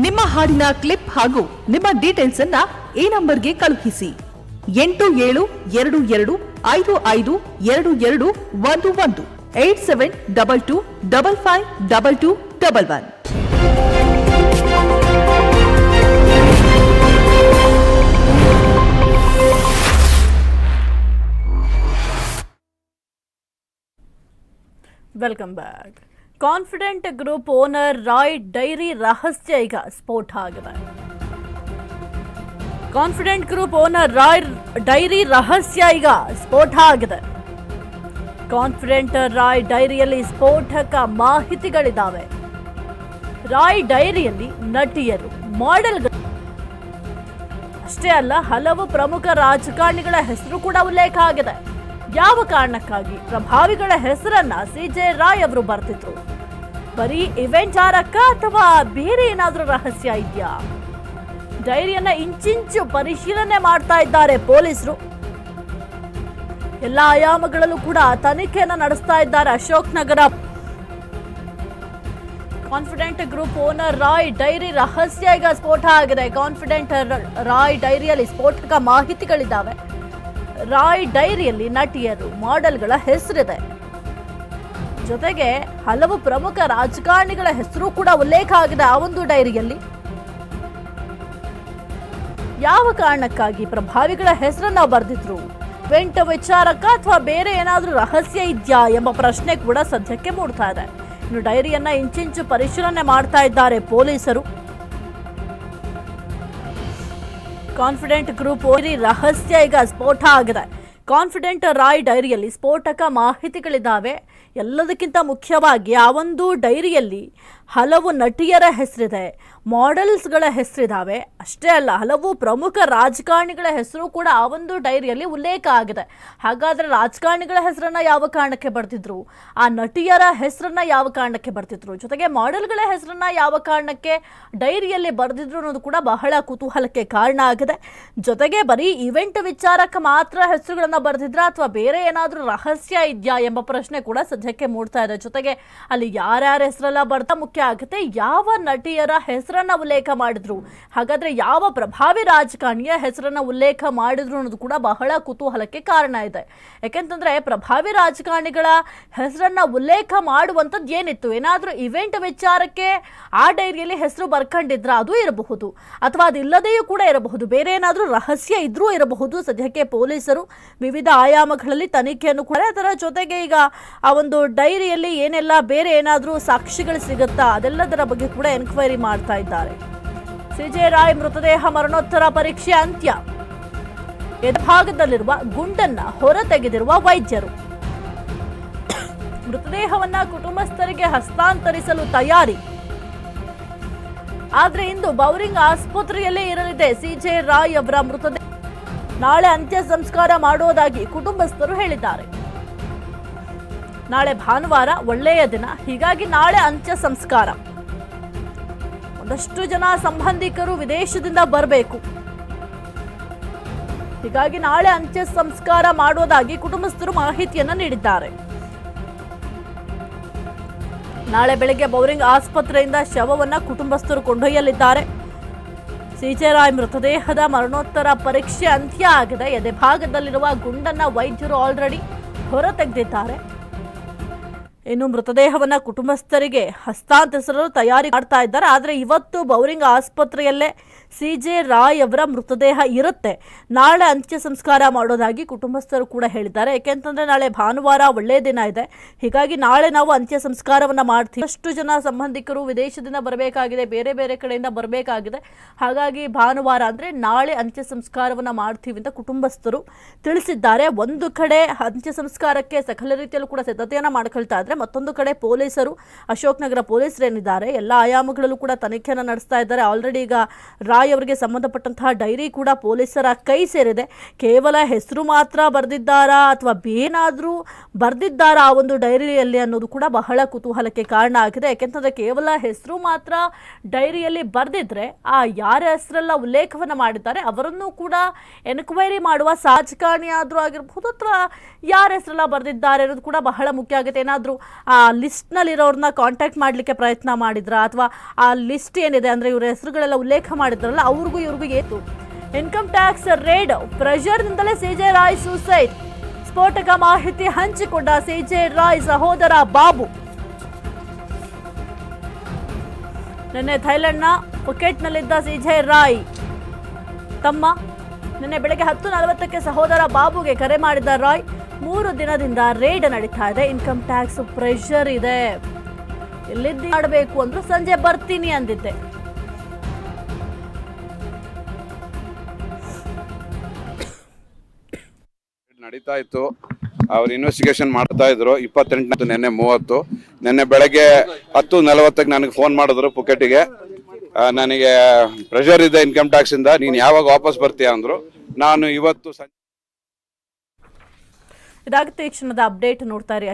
ನಿಮ್ಮ ಹಾಡಿನ ಕ್ಲಿಪ್ ಹಾಗೂ ನಿಮ್ಮ ಡೀಟೇಲ್ಸ್ ಅನ್ನ ಈ ನಂಬರ್ಗೆ ಕಳುಹಿಸಿ. ಎಂಟು ಏಳು, ಎರಡು ಎರಡು, ಐದು ಐದು, ಎರಡು ಎರಡು, ಒಂದು ಒಂದು. Eight seven double two double five double two double one. Welcome back confident group owner Roy diary ರಹಸ್ಯ ಈಗ ಸ್ಫೋಟ ಆಗಿದೆ confident group owner Roy diary ರಹಸ್ಯ ಈಗ ಸ್ಫೋಟ ಆಗಿದೆ. ಕಾನ್ಫಿಡೆಂಟ್ ರಾಯ್ ಡೈರಿಯಲ್ಲಿ ಸ್ಫೋಟಕ ಮಾಹಿತಿಗಳಿದ್ದಾವೆ ರಾಯ್ ಡೈರಿಯಲ್ಲಿ ನಟಿಯರು ಮಾಡೆಲ್ಗಳು ಅಷ್ಟೇ ಅಲ್ಲ, ಹಲವು ಪ್ರಮುಖ ರಾಜಕಾರಣಿಗಳ ಹೆಸರು ಕೂಡ ಉಲ್ಲೇಖ ಆಗಿದೆ. ಯಾವ ಕಾರಣಕ್ಕಾಗಿ ಪ್ರಭಾವಿಗಳ ಹೆಸರನ್ನ ಸಿಜೆ ರಾಯ್ ಅವರು ಬರ್ತಿದ್ರು? ಬರೀ ಇವೆಂಟ್ ಆರಕ್ಕ ಅಥವಾ ಬೇರೆ ಏನಾದರೂ ರಹಸ್ಯ ಇದೆಯಾ? ಡೈರಿಯನ್ನ ಇಂಚಿಂಚು ಪರಿಶೀಲನೆ ಮಾಡ್ತಾ ಇದ್ದಾರೆ ಪೊಲೀಸರು. ಎಲ್ಲ ಆಯಾಮಗಳಲ್ಲೂ ಕೂಡ ತನಿಖೆಯನ್ನ ನಡೆಸ್ತಾ ಇದ್ದಾರೆ Ashok Nagar. Confident group owner Roy diary ರಹಸ್ಯ ಈಗ ಸ್ಫೋಟ ಆಗಿದೆ. ಕಾನ್ಫಿಡೆಂಟ್ ರಾಯ್ ಡೈರಿಯಲ್ಲಿ ಸ್ಫೋಟಕ ಮಾಹಿತಿಗಳಿದ್ದಾವೆ. ರಾಯ್ ಡೈರಿಯಲ್ಲಿ ನಟಿಯರು, ಮಾಡೆಲ್ಗಳ ಹೆಸರಿದೆ. ಜೊತೆಗೆ ಹಲವು ಪ್ರಮುಖ ರಾಜಕಾರಣಿಗಳ ಹೆಸರು ಕೂಡ ಉಲ್ಲೇಖ ಆಗಿದೆ ಆ ಒಂದು ಡೈರಿಯಲ್ಲಿ. ಯಾವ ಕಾರಣಕ್ಕಾಗಿ ಪ್ರಭಾವಿಗಳ ಹೆಸರನ್ನ ಬರೆದಿದ್ರು? ವೆಂಟ ವಿಚಾರಕ ಅಥವಾ ಬೇರೆ ಏನಾದರೂ ರಹಸ್ಯ ಇದೆಯಾ ಎಂಬ ಪ್ರಶ್ನೆ ಕೂಡ ಸದ್ಯಕ್ಕೆ ಮೂಡ್ತಾ ಇದೆ. ಇನ್ನು ಡೈರಿಯನ್ನ ಇಂಚಿಂಚು ಪರಿಶೀಲನೆ ಮಾಡ್ತಾ ಇದ್ದಾರೆ ಪೊಲೀಸರು. ಕಾನ್ಫಿಡೆಂಟ್ ಗ್ರೂಪ್ ಓರಿ ರಹಸ್ಯ ಈಗ ಸ್ಫೋಟ ಆಗಿದೆ. ಕಾನ್ಫಿಡೆಂಟ್ ರಾಯ್ ಡೈರಿಯಲ್ಲಿ ಸ್ಫೋಟಕ ಮಾಹಿತಿಗಳಿದ್ದಾವೆ. ಎಲ್ಲದಕ್ಕಿಂತ ಮುಖ್ಯವಾಗಿ ಆ ಒಂದು ಡೈರಿಯಲ್ಲಿ ಹಲವು ನಟಿಯರ ಹೆಸರಿದೆ. ಮಾಡೆಲ್ಸ್ಗಳ ಹೆಸರಿದ್ದಾವೆ ಅಷ್ಟೇ ಅಲ್ಲ, ಹಲವು ಪ್ರಮುಖ ರಾಜಕಾರಣಿಗಳ ಹೆಸರು ಕೂಡ ಆ ಒಂದು ಡೈರಿಯಲ್ಲಿ ಉಲ್ಲೇಖ ಆಗಿದೆ. ಹಾಗಾದರೆ ರಾಜಕಾರಣಿಗಳ ಹೆಸರನ್ನು ಯಾವ ಕಾರಣಕ್ಕೆ ಬರ್ತಿದ್ರು ಆ ನಟಿಯರ ಹೆಸರನ್ನು ಯಾವ ಕಾರಣಕ್ಕೆ ಬರ್ತಿದ್ರು ಜೊತೆಗೆ ಮಾಡೆಲ್ಗಳ ಹೆಸರನ್ನು ಯಾವ ಕಾರಣಕ್ಕೆ ಡೈರಿಯಲ್ಲಿ ಬರೆದಿದ್ರು ಅನ್ನೋದು ಕೂಡ ಬಹಳ ಕುತೂಹಲಕ್ಕೆ ಕಾರಣ ಆಗಿದೆ. ಜೊತೆಗೆ ಬರೀ ಇವೆಂಟ್ ವಿಚಾರಕ್ಕೆ ಮಾತ್ರ ಹೆಸರುಗಳನ್ನು ಬರೆದಿದ್ರ ಅಥವಾ ಬೇರೆ ಏನಾದರೂ ರಹಸ್ಯ ಇದೆಯಾ ಎಂಬ ಪ್ರಶ್ನೆ ಕೂಡ ಸದ್ಯಕ್ಕೆ ಮೂಡ್ತಾ ಇದೆ. ಜೊತೆಗೆ ಅಲ್ಲಿ ಯಾರ್ಯಾರ ಹೆಸರೆಲ್ಲ ಬರ್ತಾ ಮುಖ್ಯ ಆಗುತ್ತೆ ಯಾವ ನಟಿಯರ ಹೆಸರನ್ನ ಉಲ್ಲೇಖ ಮಾಡಿದ್ರು? ಹಾಗಾದ್ರೆ ಯಾವ ಪ್ರಭಾವಿ ರಾಜಕಾರಣಿಯ ಹೆಸರನ್ನ ಉಲ್ಲೇಖ ಮಾಡಿದ್ರು ಅನ್ನೋದು ಕೂಡ ಬಹಳ ಕುತೂಹಲಕ್ಕೆ ಕಾರಣ ಇದೆ. ಯಾಕೆಂತಂದ್ರೆ ಪ್ರಭಾವಿ ರಾಜಕಾರಣಿಗಳ ಹೆಸರನ್ನ ಉಲ್ಲೇಖ ಮಾಡುವಂಥದ್ದು ಏನಿತ್ತು? ಏನಾದರೂ ಇವೆಂಟ್ ವಿಚಾರಕ್ಕೆ ಆ ಡೈರಿಯಲ್ಲಿ ಹೆಸರು ಬರ್ಕೊಂಡಿದ್ರ ಅದು ಇರಬಹುದು. ಅಥವಾ ಅದಿಲ್ಲದೆಯೂ ಕೂಡ ಇರಬಹುದು. ಬೇರೆ ಏನಾದರೂ ರಹಸ್ಯ ಇದ್ರೂ ಇರಬಹುದು. ಸದ್ಯಕ್ಕೆ ಪೊಲೀಸರು ವಿವಿಧ ಆಯಾಮಗಳಲ್ಲಿ ತನಿಖೆಯನ್ನು ಕೂಡ ಅದರ ಜೊತೆಗೆ ಈಗ ಆ ಒಂದು ಡೈರಿಯಲ್ಲಿ ಏನೆಲ್ಲ ಬೇರೆ ಏನಾದರೂ ಸಾಕ್ಷಿಗಳು ಸಿಗುತ್ತಾ? ಅದೆಲ್ಲದರ ಬಗ್ಗೆ ಕೂಡ ಎನ್ಕ್ವೈರಿ ಮಾಡ್ತಾ ಇದ್ದಾರೆ. ಸಿಜೆ ರಾಯ್ ಮೃತದೇಹ ಮರಣೋತ್ತರ ಪರೀಕ್ಷೆ ಅಂತ್ಯ. ಎಡಭಾಗದಲ್ಲಿರುವ ಗುಂಡನ್ನ ಹೊರತೆಗೆದಿರುವ ವೈದ್ಯರು. ಮೃತದೇಹವನ್ನ ಕುಟುಂಬಸ್ಥರಿಗೆ ಹಸ್ತಾಂತರಿಸಲು ತಯಾರಿ. ಆದ್ರೆ ಇಂದು ಬೌರಿಂಗ್ ಆಸ್ಪತ್ರೆಯಲ್ಲೇ ಇರಲಿದೆ ಸಿಜೆ ರಾಯ್ ಅವರ ಮೃತದೇಹ ನಾಳೆ ಅಂತ್ಯ ಸಂಸ್ಕಾರ ಮಾಡುವುದಾಗಿ ಕುಟುಂಬಸ್ಥರು ಹೇಳಿದ್ದಾರೆ. ನಾಳೆ ಭಾನುವಾರ ಒಳ್ಳೆಯ ದಿನ. ಹೀಗಾಗಿ ನಾಳೆ ಅಂತ್ಯ ಸಂಸ್ಕಾರ. ಒಂದಷ್ಟು ಜನ ಸಂಬಂಧಿಕರು ವಿದೇಶದಿಂದ ಬರಬೇಕು. ಹೀಗಾಗಿ ನಾಳೆ ಅಂತ್ಯ ಸಂಸ್ಕಾರ ಮಾಡುವುದಾಗಿ ಕುಟುಂಬಸ್ಥರು ಮಾಹಿತಿಯನ್ನು ನೀಡಿದ್ದಾರೆ. ನಾಳೆ ಬೆಳಗ್ಗೆ ಬೌರಿಂಗ್ ಆಸ್ಪತ್ರೆಯಿಂದ ಶವವನ್ನು ಕುಟುಂಬಸ್ಥರು ಕೊಂಡೊಯ್ಯಲಿದ್ದಾರೆ. ಸಿಜೆರಾಯ್ ಮೃತದೇಹದ ಮರಣೋತ್ತರ ಪರೀಕ್ಷೆ ಅಂತ್ಯ ಆಗಿದೆ. ಎದೆಭಾಗದಲ್ಲಿರುವ ಗುಂಡನ್ನ ವೈದ್ಯರು ಆಲ್ರೆಡಿ ಹೊರ ತೆಗೆದಿದ್ದಾರೆ ಇನ್ನು ಮೃತದೇಹವನ್ನ ಕುಟುಂಬಸ್ಥರಿಗೆ ಹಸ್ತಾಂತರಿಸಲು ತಯಾರಿ ಮಾಡ್ತಾ ಇದ್ದಾರೆ. ಆದರೆ ಇವತ್ತು ಬೌರಿಂಗ್ ಆಸ್ಪತ್ರೆಯಲ್ಲೇ ಸಿಜೆ ರಾಯ್ ಅವರ ಮೃತದೇಹ ಇರುತ್ತೆ. ನಾಳೆ ಅಂತ್ಯ ಸಂಸ್ಕಾರ ಮಾಡೋದಾಗಿ ಕುಟುಂಬಸ್ಥರು ಕೂಡ ಹೇಳಿದ್ದಾರೆ. ಯಾಕೆಂತಂದ್ರೆ ನಾಳೆ ಭಾನುವಾರ ಒಳ್ಳೆಯ ದಿನ ಇದೆ. ಹೀಗಾಗಿ ನಾಳೆ ನಾವು ಅಂತ್ಯ ಸಂಸ್ಕಾರವನ್ನು ಮಾಡ್ತೀವಿ. ಅಷ್ಟು ಜನ ಸಂಬಂಧಿಕರು ವಿದೇಶದಿಂದ ಬರಬೇಕಾಗಿದೆ. ಬೇರೆ ಬೇರೆ ಕಡೆಯಿಂದ ಬರಬೇಕಾಗಿದೆ. ಹಾಗಾಗಿ ಭಾನುವಾರ ಅಂದರೆ ನಾಳೆ ಅಂತ್ಯ ಸಂಸ್ಕಾರವನ್ನು ಮಾಡ್ತೀವಿ ಅಂತ ಕುಟುಂಬಸ್ಥರು ತಿಳಿಸಿದ್ದಾರೆ. ಒಂದು ಕಡೆ ಅಂತ್ಯ ಸಂಸ್ಕಾರಕ್ಕೆ ಸಕಲ ರೀತಿಯಲ್ಲೂ ಕೂಡ ಸಿದ್ಧತೆಯನ್ನು ಮಾಡ್ಕೊಳ್ತಾ ಇದ್ರೆ ಮತ್ತೊಂದು ಕಡೆ ಪೊಲೀಸರು, ಅಶೋಕ್ ನಗರ ಪೊಲೀಸರು ಏನಿದ್ದಾರೆ, ಎಲ್ಲ ಆಯಾಮಗಳಲ್ಲೂ ಕೂಡ ತನಿಖೆಯನ್ನು ನಡೆಸ್ತಾ ಇದ್ದಾರೆ. ಆಲ್ರೆಡಿ ಈಗ ಅವರಿಗೆ ಸಂಬಂಧಪಟ್ಟಂತಹ ಡೈರಿ ಕೂಡ ಪೊಲೀಸರ ಕೈ ಸೇರಿದೆ. ಕೇವಲ ಹೆಸರು ಮಾತ್ರ ಬರೆದಿದ್ದಾರಾ ಅಥವಾ ಬೇನಾದರೂ ಬರೆದಿದ್ದಾರಾ ಆ ಒಂದು ಡೈರಿಯಲ್ಲಿ ಅನ್ನೋದು ಕೂಡ ಬಹಳ ಕುತೂಹಲಕ್ಕೆ ಕಾರಣ ಆಗಿದೆ. ಯಾಕೆಂತಂದರೆ ಕೇವಲ ಹೆಸರು ಮಾತ್ರ ಡೈರಿಯಲ್ಲಿ ಬರೆದಿದ್ರೆ ಆ ಯಾರ ಹೆಸರೆಲ್ಲ ಉಲ್ಲೇಖವನ್ನು ಮಾಡಿದ್ದಾರೆ, ಅವರನ್ನು ಕೂಡ ಎನ್ಕ್ವೈರಿ ಮಾಡುವ ಸಾಜಕಾರಣಿ ಆದರೂ ಆಗಿರ್ಬೋದು ಅಥವಾ ಯಾರ ಹೆಸರೆಲ್ಲ ಬರೆದಿದ್ದಾರೆ ಅನ್ನೋದು ಕೂಡ ಬಹಳ ಮುಖ್ಯ ಆಗುತ್ತೆ. ಏನಾದರೂ ಆ ಲಿಸ್ಟ್ನಲ್ಲಿರೋರನ್ನ ಕಾಂಟ್ಯಾಕ್ಟ್ ಮಾಡಲಿಕ್ಕೆ ಪ್ರಯತ್ನ ಮಾಡಿದ್ರ ಅಥವಾ ಆ ಲಿಸ್ಟ್ ಏನಿದೆ ಅಂದರೆ ಇವರ ಹೆಸರುಗಳೆಲ್ಲ ಉಲ್ಲೇಖ ಮಾಡಿದ್ರಲ್ಲ ಅವ್ರಿಗೂ ಇವ್ರಿಗೂ ಏತು. ಇನ್ಕಮ್ ಟ್ಯಾಕ್ಸ್ ರೇಡ್ ಪ್ರೆಷರ್ನಿಂದಲೇ ಸಿಜೆ ರಾಯ್ ಸೂಸೈಡ್ ಸ್ಫೋಟಕ ಮಾಹಿತಿ ಹಂಚಿಕೊಂಡ ಸಿಜೆ ರಾಯ್ ಸಹೋದರ ಬಾಬು. ನಿನ್ನೆ ಥೈಲೆಂಡ್ನ ಪುಕೆಟ್ನಲ್ಲಿದ್ದ ಸಿಜೆ ರಾಯ್ ತಮ್ಮ ನಿನ್ನೆ ಬೆಳಗ್ಗೆ ಹತ್ತು ನಲವತ್ತಕ್ಕೆ ಸಹೋದರ ಬಾಬುಗೆ ಕರೆ ಮಾಡಿದ್ದ ರಾಯ್ ಮೂರು ದಿನದಿಂದ ರೇಡ್ ನಡೀತಾ ಇದೆ. ಇನ್ಕಮ್ ಟ್ಯಾಕ್ಸ್ ಪ್ರೆಷರ್ ಇದೆ. ಎಲ್ಲಿದ್ದು ಮಾಡಬೇಕು ಅಂದ್ರೆ ಸಂಜೆ ಬರ್ತೀನಿ ಅಂದಿದ್ದೆ. ನಡೀತಾ ಇತ್ತು. ಅವ್ರು ಇನ್ವೆಸ್ಟಿಗೇಷನ್ ಮಾಡ್ತಾ ಇದ್ರು. ಇಪ್ಪತ್ತೆಂಟು, ನಿನ್ನೆ ಮೂವತ್ತು. ನಿನ್ನೆ ಬೆಳಗ್ಗೆ ಹತ್ತು ನಲವತ್ತಕ್ಕೆ ನನಗೆ ಫೋನ್ ಮಾಡಿದ್ರು ಪುಕೆಟಿಗೆ ನನಗೆ ಪ್ರೆಷರ್ ಇದೆ ಇನ್ಕಮ್ ಟ್ಯಾಕ್ಸ್ ಇಂದ. ನೀನು ಯಾವಾಗ ವಾಪಸ್ ಬರ್ತೀಯ ಅಂದ್ರು. ನಾನು ಇವತ್ತು ಇದಾಗುತ್ತೆ ಈ ಕ್ಷಣದ ಅಪ್ಡೇಟ್ ನೋಡ್ತಾ ಇರಿ.